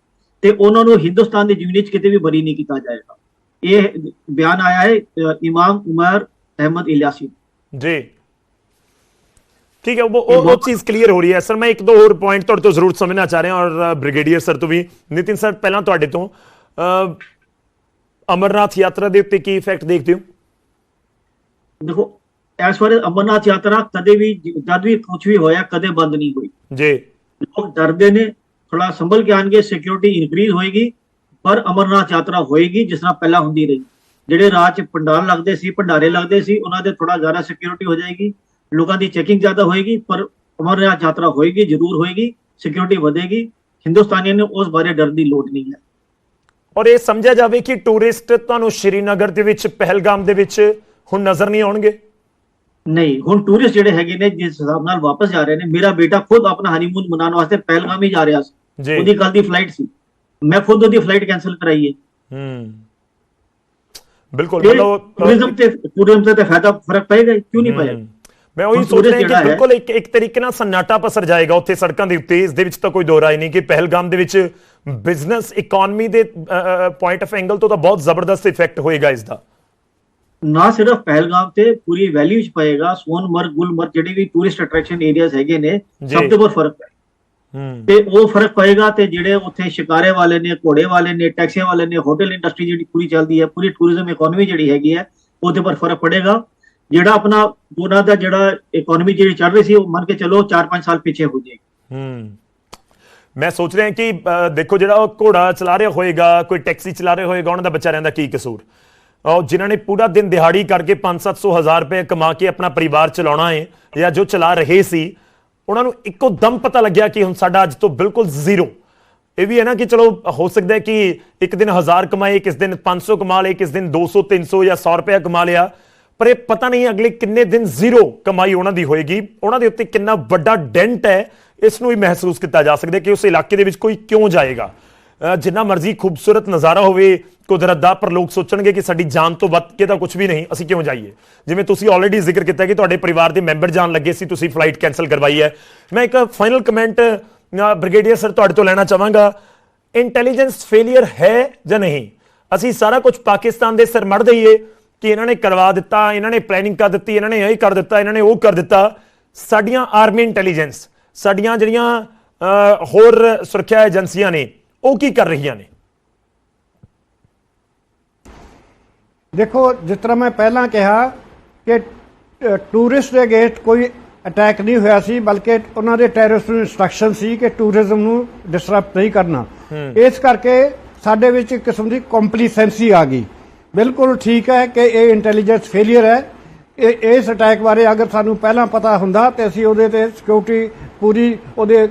ਤੇ ਉਹਨਾਂ ਨੂੰ ਹਿੰਦੁਸਤਾਨ ਦੀ ਜ਼ਮੀਨ 'ਚ ਕਿਤੇ ਵੀ ਬਰੀ ਨਹੀਂ ਕੀਤਾ ਜਾਏਗਾ। ਇਹ ਬਿਆਨ ਆਇਆ ਹੈ ਇਮਾਮ ਉਮਰ ਅਹਿਮਦ ਇਲਿਆਸੀ ਜੀ। ਠੀਕ ਹੈ ਉਹ ਉਹ ਚੀਜ਼ ਕਲੀਅਰ ਹੋ ਰਹੀ ਹੈ। ਸਰ ਮੈਂ ਇੱਕ ਦੋ ਹੋਰ ਪੁਆਇੰਟ ਤੁਹਾਡੇ ਤੋਂ ਜ਼ਰੂਰ ਸਮਝਣਾ ਚਾਹ ਰਿਹਾ ਔਰ ਬ੍ਰਿਗੇਡੀਅਰ ਸਰ ਤੋਂ ਵੀ। ਨਿਤਿਨ ਸਰ ਪਹਿਲਾਂ ਤੁਹਾਡੇ ਤੋਂ ਅਮਰਨਾਥ ਯਾਤਰਾ ਦੇ ਉੱਤੇ ਕੀ ਇਫੈਕਟ ਦੇਖਦੇ ਹੋ? ਦੇਖੋ ਐਸ ਫਾਰ ਅਮਰਨਾਥ ਯਾਤਰਾ ਕਦੇ ਵੀ ਜਦ ਵੀ ਕੁਝ ਵੀ ਹੋਇਆ ਕਦੇ ਬੰਦ ਨਹੀਂ ਹੋਈ। ਜੀ। ਲੋਕ ਡਰਦੇ ਨੇ ਥੋੜਾ ਸੰਭਲ ਕੇ ਆਣਗੇ ਸਿਕਿਉਰਿਟੀ ਇਨਕਰੀਜ਼ ਹੋਏਗੀ ਪਰ ਅਮਰਨਾਥ ਯਾਤਰਾ ਹੋਏਗੀ ਜਿਸ ਤਰ੍ਹਾਂ ਪਹਿਲਾਂ ਹੁੰਦੀ ਰਹੀ। ਜਿਹੜੇ ਰਾਹ 'ਚ ਪੰਡਾਲ ਲੱਗਦੇ ਸੀ ਭੰਡਾਰੇ ਲੱਗਦੇ ਸੀ ਉਹਨਾਂ ਦੇ ਥੋੜਾ ਜ਼ਿਆਦਾ ਸਿਕਿਉਰਿਟੀ ਹੋ ਜਾਏਗੀ ਲੋਕਾਂ ਦੀ ਚੈਕਿੰਗ ਜ਼ਿਆਦਾ ਹੋਏਗੀ ਪਰ ਅਮਰਨਾਥ ਯਾਤਰਾ ਹੋਏਗੀ ਜ਼ਰੂਰ ਹੋਏਗੀ ਸਿਕਿਉਰਿਟੀ ਵਧੇਗੀ। ਹਿੰਦੁਸਤਾਨੀਆਂ ਨੂੰ ਉਸ ਬਾਰੇ ਡਰ ਦੀ ਲੋੜ ਨਹੀਂ ਹੈ। ਔਰ ਇਹ ਸਮਝਿਆ ਜਾਵੇ ਕਿ ਟੂਰਿਸਟ ਤੁਹਾਨੂੰ ਸ਼੍ਰੀਨਗਰ ਦੇ ਵਿੱਚ ਪਹਿਲਗਾਮ ਦੇ ਵਿੱਚ ਹੁਣ ਨਜ਼ਰ ਨਹੀਂ ਆਉਣਗੇ। ਨਹੀਂ ਹੁਣ ਟੂਰਿਸਟ ਜਿਹੜੇ ਹੈਗੇ ਨੇ ਜਿਸ ਹਿਸਾਬ ਨਾਲ ਵਾਪਸ ਜਾ ਰਹੇ ਨੇ ਮੇਰਾ ਬੇਟਾ ਖੁਦ ਆਪਣਾ ਹਨੀਮੂਨ ਮਨਾਉਣ ਵਾਸਤੇ ਪਹਿਲਗਾਮ ਹੀ ਜਾ ਰਿਹਾ ਸੀ। ਉਹਦੀ ਕੱਲ ਦੀ ਫਲਾਈਟ ਸੀ। ਮੈਂ ਖੁਦ ਉਹਦੀ ਫਲਾਈਟ ਕੈਨਸਲ ਕਰਾਈ ਹੈ। ਹੂੰ। ਬਿਲਕੁਲ ਮਤਲਬ ਟੂਰਿਜ਼ਮ ਤੇ ਟੂਰਿਜ਼ਮ ਤੇ ਫਾਇਦਾ ਫ਼ਰਕ ਪਏਗਾ ਕਿਉਂ ਨਹੀਂ ਪਏਗਾ ਮੈਂ ਉਹੀ ਸੋਚ ਰਿਹਾ ਕਿ ਬਿਲਕੁਲ ਇੱਕ ਇੱਕ ਤਰੀਕੇ ਨਾਲ ਸੰਨਾਟਾ ਪਸਰ ਜਾਏਗਾ ਉੱਥੇ ਸੜਕਾਂ ਦੇ ਉੱਤੇ। ਇਸ ਦੇ ਵਿੱਚ ਤਾਂ ਕੋਈ ਦੋ ਰਾਏ ਨਹੀਂ ਕਿ ਪਹਿਲਗਾਮ ਦੇ ਵਿੱਚ ਬਿਜ਼ਨਸ ਇਕਨੋਮੀ ਦੇ ਪੁਆਇੰਟ ਆਫ ਐਂਗਲ ਤੋਂ ਤਾਂ ਬਹੁਤ ਜ਼ਬਰਦਸਤ ਇਫੈਕਟ ਹੋਏਗਾ ਇਸ ਦਾ। ਨਾ ਸਿਰਫ ਪਹਿਲਗਾਮ ਤੇ ਪੂਰੀ ਵੈਲੀ ਵਿੱਚ ਪਏਗਾ ਸੋਨਮਰਗ ਗੁਲਮਰਗ ਜਿਹੜੇ ਵੀ ਟੂਰਿਸਟ ਅਟਰੈਕਸ਼ਨ ਏਰੀਆਜ਼ ਹੈਗੇ ਨੇ। ਸਭ ਤੋਂ ਬਹੁਤ ਫ਼ਰਕ ਹੈ। ਤੇ ਉਹ ਫ਼ਰਕ ਪਏਗਾ ਤੇ ਜਿਹੜੇ ਉੱਥੇ ਸ਼ਿਕਾਰੇ ਵਾਲੇ ਨੇ ਘੋੜੇ ਵਾਲੇ ਨੇ ਟੈਕਸੀਆਂ ਵਾਲੇ ਨੇ ਹੋਟਲ ਇੰਡਸਟਰੀ ਜਿਹੜੀ ਪੂਰੀ ਚੱਲਦੀ ਹੈ ਪੂਰੀ ਟੂਰਿਜ਼ਮ ਇਕਨੋਮੀ ਜਿਹੜੀ ਹੈਗੀ ਹੈ ਉਹਦੇ ਪਰ ਫ਼ਰਕ ਪੜੇਗਾ। ਜਿਹੜਾ ਆਪਣਾ ਉਹਨਾਂ ਦਾ ਜਿਹੜਾ ਇਕਨੋਮੀ ਜਿਹੜੀ ਚੱਲ ਰਹੀ ਸੀ ਉਹ ਮੰਨ ਕੇ ਚਲੋ 4-5 ਸਾਲ ਪਿੱਛੇ ਹੋ ਜਾਏਗੀ। ਹੂੰ। ਮੈਂ ਸੋਚ ਰਿਹਾ ਕਿ ਦੇਖੋ ਜਿਹੜਾ ਉਹ ਘੋੜਾ ਚਲਾ ਰਿਹਾ ਹੋਏਗਾ ਕੋਈ ਟੈਕਸੀ ਚਲਾ ਰਿਹਾ ਹੋਏਗਾ ਉਹਨਾਂ ਦਾ ਵਿਚਾਰਿਆਂ ਦਾ ਕੀ ਕਸੂਰ? ਜਿਨ੍ਹਾਂ ਨੇ ਪੂਰਾ ਦਿਨ ਦਿਹਾੜੀ ਕਰਕੇ 5-700 ਹਜ਼ਾਰ ਰੁਪਏ ਕਮਾ ਕੇ ਆਪਣਾ ਪਰਿਵਾਰ ਚਲਾਉਣਾ ਹੈ ਜਾਂ ਜੋ ਚਲਾ ਰਹੇ ਸੀ, ਉਹਨਾਂ ਨੂੰ ਇੱਕੋ ਦਮ ਪਤਾ ਲੱਗਿਆ ਕਿ ਹੁਣ ਸਾਡਾ ਅੱਜ ਤੋਂ ਬਿਲਕੁਲ ਜ਼ੀਰੋ। ਇਹ ਵੀ ਹੈ ਨਾ ਕਿ ਚਲੋ, ਹੋ ਸਕਦਾ ਹੈ ਕਿ ਇੱਕ ਦਿਨ 1000 ਕਮਾਏ ਕਿਸ ਦਿਨ 500 ਕਮਾ ਲਏ ਕਿਸ ਦਿਨ 200 300 ਜਾਂ 100 ਰੁਪਏ ਕਮਾ ਲਿਆ, ਪਰ ਇਹ ਪਤਾ ਨਹੀਂ ਅਗਲੇ ਕਿੰਨੇ ਦਿਨ ਜ਼ੀਰੋ ਕਮਾਈ ਉਹਨਾਂ ਦੀ ਹੋਏਗੀ। ਉਹਨਾਂ ਦੇ ਉੱਤੇ ਕਿੰਨਾ ਵੱਡਾ ਡੈਂਟ ਹੈ, ਇਸ ਨੂੰ ਵੀ ਮਹਿਸੂਸ ਕੀਤਾ ਜਾ ਸਕਦਾ ਕਿ ਉਸ ਇਲਾਕੇ ਦੇ ਵਿੱਚ ਕੋਈ ਕਿਉਂ ਜਾਏਗਾ। ਜਿੰਨਾ ਮਰਜ਼ੀ ਖੂਬਸੂਰਤ ਨਜ਼ਾਰਾ ਹੋਵੇ, ਕੁਦਰਤ ਦਾ, ਪਰ ਲੋਕ ਸੋਚਣਗੇ ਕਿ ਸਾਡੀ ਜਾਨ ਤੋਂ ਵੱਧ ਕੇ ਤਾਂ ਕੁਝ ਵੀ ਨਹੀਂ, ਅਸੀਂ ਕਿਉਂ ਜਾਈਏ? ਜਿਵੇਂ ਤੁਸੀਂ ਆਲਰੇਡੀ ਜ਼ਿਕਰ ਕੀਤਾ ਕਿ ਤੁਹਾਡੇ ਪਰਿਵਾਰ ਦੇ ਮੈਂਬਰ ਜਾਣ ਲੱਗੇ ਸੀ, ਤੁਸੀਂ ਫਲਾਈਟ ਕੈਨਸਲ ਕਰਵਾਈ ਹੈ। ਮੈਂ ਇੱਕ ਫਾਈਨਲ ਕਮੈਂਟ ਬ੍ਰਿਗੇਡੀਅਰ ਸਰ ਤੁਹਾਡੇ ਤੋਂ ਲੈਣਾ ਚਾਹਾਂਗਾ। ਇੰਟੈਲੀਜੈਂਸ ਫੇਲਿਅਰ ਹੈ ਜਾਂ ਨਹੀਂ? ਅਸੀਂ ਸਾਰਾ ਕੁਝ ਪਾਕਿਸਤਾਨ ਦੇ ਸਿਰ ਮੜ ਦਈਏ ਕਿ ਇਹਨਾਂ ਨੇ ਕਰਵਾ ਦਿੱਤਾ, ਇਹਨਾਂ ਨੇ ਪਲੈਨਿੰਗ ਕਰ ਦਿੱਤੀ, ਇਹਨਾਂ ਨੇ ਇਹ ਕਰ ਦਿੱਤਾ, ਇਹਨਾਂ ਨੇ ਉਹ ਕਰ ਦਿੱਤਾ। ਸਾਡੀਆਂ ਆਰਮੀ ਇੰਟੈਲੀਜੈਂਸ ਸਾਡੀਆਂ ਜਿਹੜੀਆਂ ਹੋਰ ਸੁਰੱਖਿਆ ਏਜੰਸੀਆਂ ਨੇ ਉਹ ਕੀ ਕਰ ਰਹੀਆਂ ਨੇ? ਦੇਖੋ ਜਿਸ ਤਰ੍ਹਾਂ ਮੈਂ ਪਹਿਲਾਂ ਕਿਹਾ ਕਿ ਟੂਰਿਸਟ ਦੇ ਅਗੇਂਸਟ ਕੋਈ ਅਟੈਕ ਨਹੀਂ ਹੋਇਆ ਸੀ ਬਲਕਿ ਉਹਨਾਂ ਦੇ ਟੈਰਰਿਸਟ ਨੂੰ ਇਨਸਟਰਕਸ਼ਨ ਸੀ ਕਿ ਟੂਰਿਜ਼ਮ ਨੂੰ ਡਿਸਰਪਟ ਨਹੀਂ ਕਰਨਾ। ਇਸ ਕਰਕੇ ਸਾਡੇ ਵਿੱਚ ਇੱਕ ਕਿਸਮ ਦੀ ਕੰਪਲੀਸੈਂਸੀ ਆ ਗਈ। ਬਿਲਕੁਲ ਠੀਕ ਹੈ ਕਿ ਇਹ ਇੰਟੈਲੀਜੈਂਸ ਫੇਲਿਅਰ ਹੈ। ਇਹ ਇਸ ਅਟੈਕ ਬਾਰੇ ਅਗਰ ਸਾਨੂੰ ਪਹਿਲਾਂ ਪਤਾ ਹੁੰਦਾ ਤੇ ਅਸੀਂ ਉਹਦੇ ਤੇ ਸਿਕਿਉਰਿਟੀ ਪੂਰੀ ਉਹਦੇ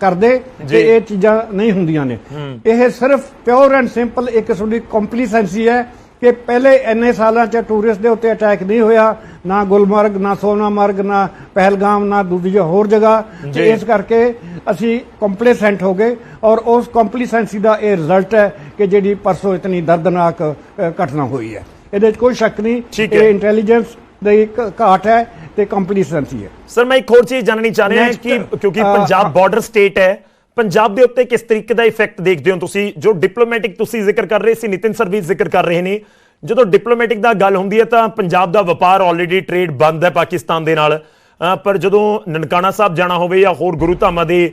ਕਰਦੇ। ਤੇ ਇਹ ਚੀਜ਼ਾਂ ਨਹੀਂ ਹੁੰਦੀਆਂ ਨੇ ਇਹ ਸਿਰਫ ਪਿਓਰ ਐਂਡ ਸਿੰਪਲ ਇੱਕ ਕਿਸਮ ਦੀ ਕੰਪਲੀਸੈਂਸੀ ਹੈ ਕਿ ਪਹਿਲੇ ਇੰਨੇ ਸਾਲਾਂ 'ਚ ਟੂਰਿਸਟ ਦੇ ਉੱਤੇ ਅਟੈਕ ਨਹੀਂ ਹੋਇਆ ਨਾ ਗੁਲਮਰਗ ਨਾ ਸੋਨਾਮਰਗ ਨਾ ਪਹਿਲਗਾਮ ਨਾ ਦੂਜੀ ਹੋਰ ਜਗ੍ਹਾ। ਤੇ ਇਸ ਕਰਕੇ ਅਸੀਂ ਕੰਪਲੀਸੈਂਟ ਹੋ ਗਏ ਔਰ ਉਸ ਕੰਪਲੀਸੈਂਸੀ ਦਾ ਇਹ ਰਿਜ਼ਲਟ ਹੈ ਕਿ ਜਿਹੜੀ ਪਰਸੋਂ ਇਤਨੀ ਦਰਦਨਾਕ ਘਟਨਾ ਹੋਈ ਹੈ ਇਹਦੇ 'ਚ ਕੋਈ ਸ਼ੱਕ ਨਹੀਂ ਇਹ। ਇੰਟੈਲੀਜੈਂਸ ਦੀ ਇੱਕ ਘਾਟ ਹੈ ਤੇ ਕੰਪਲੀਸੈਂਸੀ ਹੈ। ਸਰ ਮੈਂ ਇੱਕ ਹੋਰ ਚੀਜ਼ ਜਾਣਨੀ ਚਾਹ ਰਿਹਾ ਹਾਂ ਕਿ ਕਿਉਂਕਿ ਪੰਜਾਬ। ਬਾਰਡਰ ਸਟੇਟ ਹੈ ਪੰਜਾਬ ਦੇ ਉੱਤੇ ਕਿਸ ਤਰੀਕੇ ਦਾ ਇਫੈਕਟ ਦੇਖਦੇ ਹੋ ਤੁਸੀਂ? ਜੋ ਡਿਪਲੋਮੈਟਿਕ ਤੁਸੀਂ ਜ਼ਿਕਰ ਕਰ ਰਹੇ ਸੀ ਨਿਤਿਨ ਸਰ ਵੀ ਜ਼ਿਕਰ ਕਰ ਰਹੇ ਨੇ। ਜਦੋਂ ਡਿਪਲੋਮੈਟਿਕ ਦਾ ਗੱਲ ਹੁੰਦੀ ਹੈ ਤਾਂ ਪੰਜਾਬ ਦਾ ਵਪਾਰ ਆਲਰੇਡੀ ਟ੍ਰੇਡ ਬੰਦ ਹੈ ਪਾਕਿਸਤਾਨ ਦੇ ਨਾਲ। ਪਰ ਜਦੋਂ ਨਨਕਾਣਾ ਸਾਹਿਬ ਜਾਣਾ ਹੋਵੇ ਜਾਂ ਹੋਰ ਗੁਰੂ ਧਾਮਾਂ ਦੇ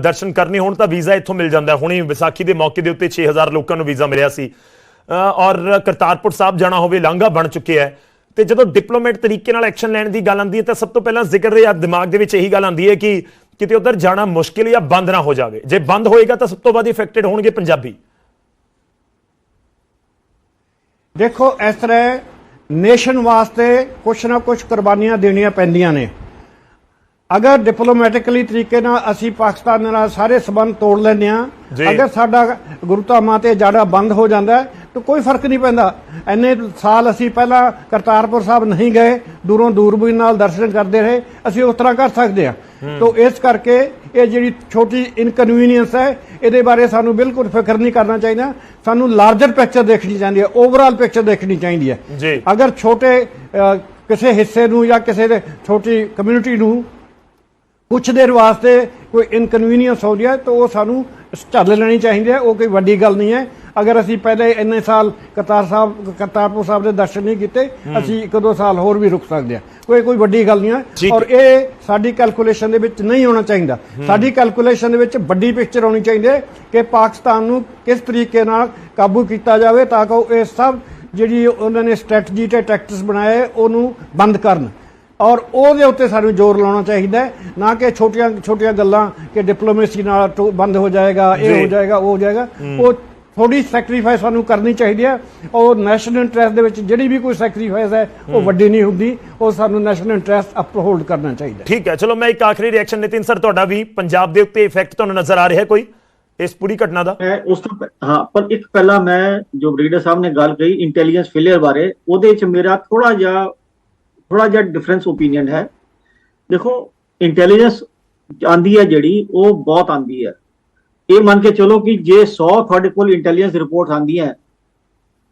ਦਰਸ਼ਨ ਕਰਨੇ ਹੋਣ ਤਾਂ ਵੀਜ਼ਾ ਇੱਥੋਂ ਮਿਲ ਜਾਂਦਾ। ਹੁਣੇ ਵਿਸਾਖੀ ਦੇ ਮੌਕੇ ਦੇ ਉੱਤੇ 6000 ਲੋਕਾਂ ਨੂੰ ਵੀਜ਼ਾ ਮਿਲਿਆ ਸੀ। ਔਰ ਕਰਤਾਰਪੁਰ ਸਾਹਿਬ ਜਾਣਾ ਹੋਵੇ ਲਾਂਘਾ ਬਣ ਚੁੱਕਿਆ ਹੈ। ਤੇ ਜਦੋਂ ਡਿਪਲੋਮੈਟ ਤਰੀਕੇ ਨਾਲ ਐਕਸ਼ਨ ਲੈਣ ਦੀ ਗੱਲ ਆਉਂਦੀ ਹੈ ਤਾਂ ਸਭ ਤੋਂ ਪਹਿਲਾਂ ਜ਼ਿਕਰ ਜਾਂ ਦਿਮਾਗ ਦੇ ਵਿੱਚ ਇਹੀ ਗੱਲ ਆਉਂਦੀ ਹੈ ਕਿ ਕਿਤੇ ਉਧਰ ਜਾਣਾ ਮੁਸ਼ਕਿਲ ਜਾਂ ਬੰਦ ਨਾ ਹੋ ਜਾਵੇ। ਜੇ ਬੰਦ ਹੋਏਗਾ ਤਾਂ ਸਭ ਤੋਂ ਵੱਧ ਇਫੈਕਟਡ ਹੋਣਗੇ ਪੰਜਾਬੀ। ਦੇਖੋ ਇਸ ਤਰ੍ਹਾਂ ਨੇਸ਼ਨ ਵਾਸਤੇ ਕੁਛ ਨਾ ਕੁਛ ਕੁਰਬਾਨੀਆਂ ਦੇਣੀਆਂ ਪੈਂਦੀਆਂ ਨੇ। ਅਗਰ ਡਿਪਲੋਮੈਟਿਕਲੀ ਤਰੀਕੇ ਨਾਲ ਅਸੀਂ ਪਾਕਿਸਤਾਨ ਦੇ ਨਾਲ ਸਾਰੇ ਸਬੰਧ ਤੋੜ ਲੈਂਦੇ ਆ। ਅਗਰ ਸਾਡਾ ਗੁਰੂਧਾਮਾਂ ਤੇ ਜਾੜਾ ਬੰਦ ਹੋ ਜਾਂਦਾ ਤਾਂ ਕੋਈ ਫ਼ਰਕ ਨਹੀਂ ਪੈਂਦਾ। ਇੰਨੇ ਸਾਲ ਅਸੀਂ ਪਹਿਲਾਂ ਕਰਤਾਰਪੁਰ ਸਾਹਿਬ ਨਹੀਂ ਗਏ ਦੂਰੋਂ ਦੂਰਬੀਨ ਨਾਲ ਦਰਸ਼ਨ ਕਰਦੇ ਰਹੇ ਅਸੀਂ ਉਸ ਤਰ੍ਹਾਂ ਕਰ ਸਕਦੇ ਆ ਤਾਂ ਇਸ ਕਰਕੇ ਇਹ ਜਿਹੜੀ ਛੋਟੀ ਇਨਕਨਵੀਨੀਅੰਸ ਹੈ ਇਹਦੇ ਬਾਰੇ ਸਾਨੂੰ ਬਿਲਕੁਲ ਫਿਕਰ ਨਹੀਂ ਕਰਨਾ ਚਾਹੀਦਾ। ਸਾਨੂੰ ਲਾਰਜਰ ਪਿਕਚਰ ਦੇਖਣੀ ਚਾਹੀਦੀ ਹੈ ਓਵਰਆਲ ਪਿਕਚਰ ਦੇਖਣੀ ਚਾਹੀਦੀ ਹੈ। ਅਗਰ ਛੋਟੇ ਕਿਸੇ ਹਿੱਸੇ ਨੂੰ ਜਾਂ ਕਿਸੇ ਦੇ ਛੋਟੀ ਕਮਿਊਨਿਟੀ ਨੂੰ ਕੁਛ ਦੇਰ ਵਾਸਤੇ ਕੋਈ ਇਨਕਨਵੀਨੀਅੰਸ ਹੋ ਜਾਏ ਤਾਂ ਉਹ ਸਾਨੂੰ ਝੱਲ ਲੈਣੀ ਚਾਹੀਦੀ ਹੈ ਉਹ ਕੋਈ ਵੱਡੀ ਗੱਲ ਨਹੀਂ ਹੈ। ਅਗਰ ਅਸੀਂ ਪਹਿਲੇ ਇੰਨੇ ਸਾਲ ਕਰਤਾਰ ਸਾਹਿਬ ਕਰਤਾਰਪੁਰ ਸਾਹਿਬ ਦੇ ਦਰਸ਼ਨ ਨਹੀਂ ਕੀਤੇ ਅਸੀਂ ਇੱਕ ਦੋ ਸਾਲ ਹੋਰ ਵੀ ਰੁਕ ਸਕਦੇ ਹਾਂ। ਕੋਈ ਕੋਈ ਵੱਡੀ ਗੱਲ ਨਹੀਂ ਹੈ। ਔਰ ਇਹ ਸਾਡੀ ਕੈਲਕੂਲੇਸ਼ਨ ਦੇ ਵਿੱਚ ਨਹੀਂ ਹੋਣਾ ਚਾਹੀਦਾ। ਸਾਡੀ ਕੈਲਕੂਲੇਸ਼ਨ ਦੇ ਵਿੱਚ ਵੱਡੀ ਪਿਕਚਰ ਹੋਣੀ ਚਾਹੀਦੀ ਹੈ ਕਿ ਪਾਕਿਸਤਾਨ ਨੂੰ ਕਿਸ ਤਰੀਕੇ ਨਾਲ ਕਾਬੂ ਕੀਤਾ ਜਾਵੇ ਤਾਂ ਕਿ ਇਹ ਸਭ ਜਿਹੜੀ ਉਹਨਾਂ ਨੇ ਸਟ੍ਰੈਟਜੀ ਤੇ ਟੈਕਟਿਕਸ ਬਣਾਏ ਉਹਨੂੰ ਬੰਦ ਕਰਨ। ਔਰ ਉਹਦੇ ਉੱਤੇ ਸਾਨੂੰ ਜ਼ੋਰ ਲਾਉਣਾ ਚਾਹੀਦਾ ਹੈ ਨਾ ਕਿ ਛੋਟੀਆਂ ਛੋਟੀਆਂ ਗੱਲਾਂ ਕਿ ਡਿਪਲੋਮੇਸੀ ਨਾਲ ਬੰਦ ਹੋ ਜਾਏਗਾ ਇਹ। ਹੋ ਜਾਏਗਾ ਉਹ ਹੋ ਜਾਏਗਾ। ਉਹ ਥੋੜੀ ਸੈਕਰੀਫਾਈਸ ਸਾਨੂੰ ਕਰਨੀ ਚਾਹੀਦੀ ਹੈ ਔਰ ਨੈਸ਼ਨਲ ਇੰਟਰਸਟ ਦੇ ਵਿੱਚ ਜਿਹੜੀ ਵੀ ਕੋਈ ਸੈਕਰੀਫਾਈਸ ਹੈ ਉਹ ਵੱਡੀ ਨਹੀਂ ਹੁੰਦੀ। ਉਹ ਸਾਨੂੰ ਨੈਸ਼ਨਲ ਇੰਟਰਸਟ ਅਪਹੋਲਡ ਕਰਨਾ ਚਾਹੀਦਾ ਠੀਕ ਹੈ ਚਲੋ ਮੈਂ ਇੱਕ ਆਖਰੀ ਰਿਐਕਸ਼ਨ ਨਿਤਿਨ ਸਰ ਤੁਹਾਡਾ ਵੀ। ਪੰਜਾਬ ਦੇ ਉੱਤੇ ਇਫੈਕਟ ਤੁਹਾਨੂੰ ਨਜ਼ਰ ਆ ਰਿਹਾ ਹੈ ਕੋਈ? ਇਸ ਪੂਰੀ ਘਟਨਾ ਦਾ? ਮੈਂ ਉਸ ਤੋਂ ਹਾਂ ਪਰ ਇੱਕ ਪਹਿਲਾਂ ਮੈਂ ਜੋ ਬਰੀਡਰ ਸਾਹਿਬ ਨੇ ਗੱਲ ਕਹੀ ਇੰਟੈਲੀਜੈਂਸ ਫੇਲਿਅਰ ਬਾਰੇ ਉਹਦੇ ਚ ਮੇਰਾ ਥੋੜਾ ਜਿਹਾ ਥੋੜਾ ਜਿਹਾ ਡਿਫਰੈਂਸ ਓਪੀਨੀਅਨ ਹੈ। ਦੇਖੋ ਇੰਟੈਲੀਜੈਂਸ ਆਂਦੀ ਹੈ ਜਿਹੜੀ ਉਹ ਬਹੁਤ ਆਂਦੀ ਹੈ। ਇਹ ਮੰਨ ਕੇ ਚਲੋ ਕਿ ਜੇ 100 ਤੁਹਾਡੇ ਕੋਲ ਇੰਟੈਲੀਜੈਂਸ ਰਿਪੋਰਟ ਆਂਦੀਆਂ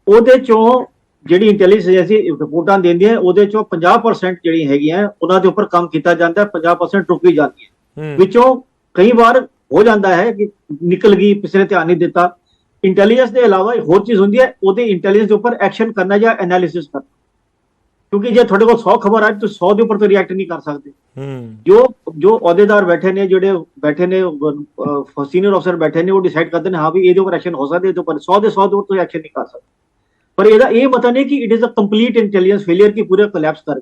ਉਹਦੇ ਚੋਂ ਜਿਹੜੀ ਇੰਟੈਲੀਜੈਂਸ ਏਜੰਸੀ ਰਿਪੋਰਟਾਂ ਦਿੰਦੀ ਹੈ ਉਹਦੇ ਚੋਂ 50% ਜਿਹੜੀਆਂ ਹੈਗੀਆਂ ਉਹਨਾਂ ਦੇ ਉੱਪਰ ਕੰਮ ਕੀਤਾ ਜਾਂਦਾ ਹੈ 50% ਟੁੱਟ ਵੀ ਜਾਂਦੀ ਹੈ। ਹੂੰ ਵਿੱਚੋਂ ਕਈ ਵਾਰ ਹੋ ਜਾਂਦਾ ਹੈ ਕਿ ਨਿਕਲ ਗਈ ਕਿਸੇ ਨੇ ਧਿਆਨ ਨਹੀਂ ਦਿੱਤਾ। ਇੰਟੈਲੀਜੈਂਸ ਦੇ ਇਲਾਵਾ ਇੱਕ ਹੋਰ ਚੀਜ਼ ਹੁੰਦੀ ਹੈ ਉਹਦੇ ਇੰਟੈਲੀਜੈਂਸ ਦੇ ਉੱਪਰ ਐਕਸ਼ਨ ਕਰਨਾ ਜਾਂ ਐਨਾਲਿਸਿਸ ਕਰਨਾ। ਕਿਉਂਕਿ ਜੇ ਤੁਹਾਡੇ ਕੋਲ 100 ਖਬਰ ਆਏ ਤੁਸੀਂ 100 ਦੇ ਉੱਪਰ ਤਾਂ ਰਿਐਕਟ ਨਹੀਂ ਕਰ ਸਕਦੇ। ਜੋ ਜੋ ਅਹੁਦੇਦਾਰ ਬੈਠੇ ਨੇ ਜਿਹੜੇ ਬੈਠੇ ਨੇ ਸੀਨੀਅਰ ਅਫਸਰ ਬੈਠੇ ਨੇ ਉਹ ਡਿਸਾਈਡ ਕਰਦੇ ਨੇ ਹਾਂ ਵੀ ਇਹਦੇ ਉੱਪਰ ਐਕਸ਼ਨ ਹੋ ਸਕਦਾ ਇਹਦੇ ਉੱਪਰ 100 ਦੇ 100 ਦੇ ਉੱਪਰ ਐਕਸ਼ਨ ਨਹੀਂ ਕਰ ਸਕਦੇ। ਪਰ ਇਹਦਾ ਇਹ ਮਤਾ ਨਹੀਂ ਕਿ it is a complete intelligence failure ਕਿ ਪੂਰੇ ਕੋਲੈਪਸ ਕਰ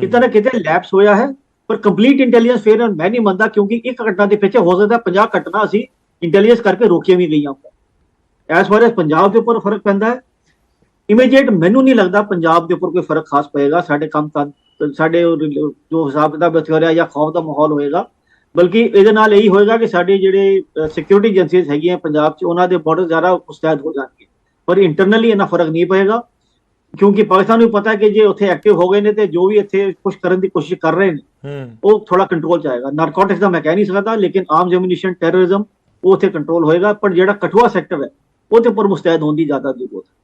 ਕਿਤੇ ਨਾ ਕਿਤੇ ਲੈਪਸ ਹੋਇਆ ਹੈ ਪਰ ਕੰਪਲੀਟ ਇੰਟੈਲੀਜੈਂਸ ਫੇਲਿਅਰ ਮੈਂ ਨਹੀਂ ਮੰਨਦਾ ਕਿਉਂਕਿ ਇੱਕ ਘਟਨਾ ਦੇ ਪਿੱਛੇ ਹੋ ਸਕਦਾ 50 ਘਟਨਾ ਅਸੀਂ ਇੰਟੈਲੀਜੈਂਸ ਕਰਕੇ ਰੋਕੀਆਂ ਵੀ ਗਈਆਂ। ਐਸ ਫਾਰ ਐਸ ਪੰਜਾਬ ਦੇ ਉੱਪਰ ਫ਼ਰਕ ਪੈਂਦਾ ਹੈ। ਇਮੀਡੀਏਟ ਮੈਨੂੰ ਨਹੀਂ ਲੱਗਦਾ ਪੰਜਾਬ ਦੇ ਉੱਪਰ ਕੋਈ ਫ਼ਰਕ ਖਾਸ ਪਏਗਾ ਸਾਡੇ ਕੰਮ ਤਾਂ ਸਾਡੇ ਜੋ ਹਿਸਾਬ ਕਿਤਾਬ ਹੋ ਰਿਹਾ ਜਾਂ ਖੌਫ ਦਾ ਮਾਹੌਲ ਹੋਏਗਾ। ਬਲਕਿ ਇਹਦੇ ਨਾਲ ਇਹੀ ਹੋਏਗਾ ਕਿ ਸਾਡੇ ਜਿਹੜੇ ਸਿਕਿਉਰਿਟੀ ਏਜੰਸੀਜ਼ ਹੈਗੀਆਂ ਪੰਜਾਬ 'ਚ ਉਹਨਾਂ ਦੇ ਬਾਰਡਰ ਜ਼ਿਆਦਾ ਮੁਸਤੈਦ ਹੋ ਜਾਣਗੇ। ਪਰ ਇੰਟਰਨਲੀ ਇਹਨਾਂ ਫ਼ਰਕ ਨਹੀਂ ਪਏਗਾ ਕਿਉਂਕਿ ਪਾਕਿਸਤਾਨ ਨੂੰ ਪਤਾ ਹੈ ਕਿ ਜੇ ਉੱਥੇ ਐਕਟਿਵ ਹੋ ਗਏ ਨੇ ਤੇ ਜੋ ਵੀ ਇੱਥੇ ਕੁਝ ਕਰਨ ਦੀ ਕੋਸ਼ਿਸ਼ ਕਰ ਰਹੇ ਨੇ ਉਹ ਥੋੜਾ ਕੰਟਰੋਲ ਚ ਆਏਗਾ। ਨਾਰਕੋਟਿਕਸ ਦਾ ਮੈਂ ਕਹਿ ਨਹੀਂ ਸਕਦਾ ਲੇਕਿਨ ਆਮ ਜਮਿਨੇਸ਼ਨ ਟੈਰਰਿਜ਼ਮ ਉਹ ਉੱਥੇ ਕੰਟਰੋਲ ਹੋਏਗਾ ਪਰ ਜਿਹੜਾ ਕਠੂਆ ਸੈਕਟਰ ਹੈ ਉਹਦੇ ਉੱਪਰ ਮੁਸਤੈਦ ਹੋਣ ਦੀ ਜ਼ਿਆਦਾ ਜ਼ਰੂਰਤ ਹੈ।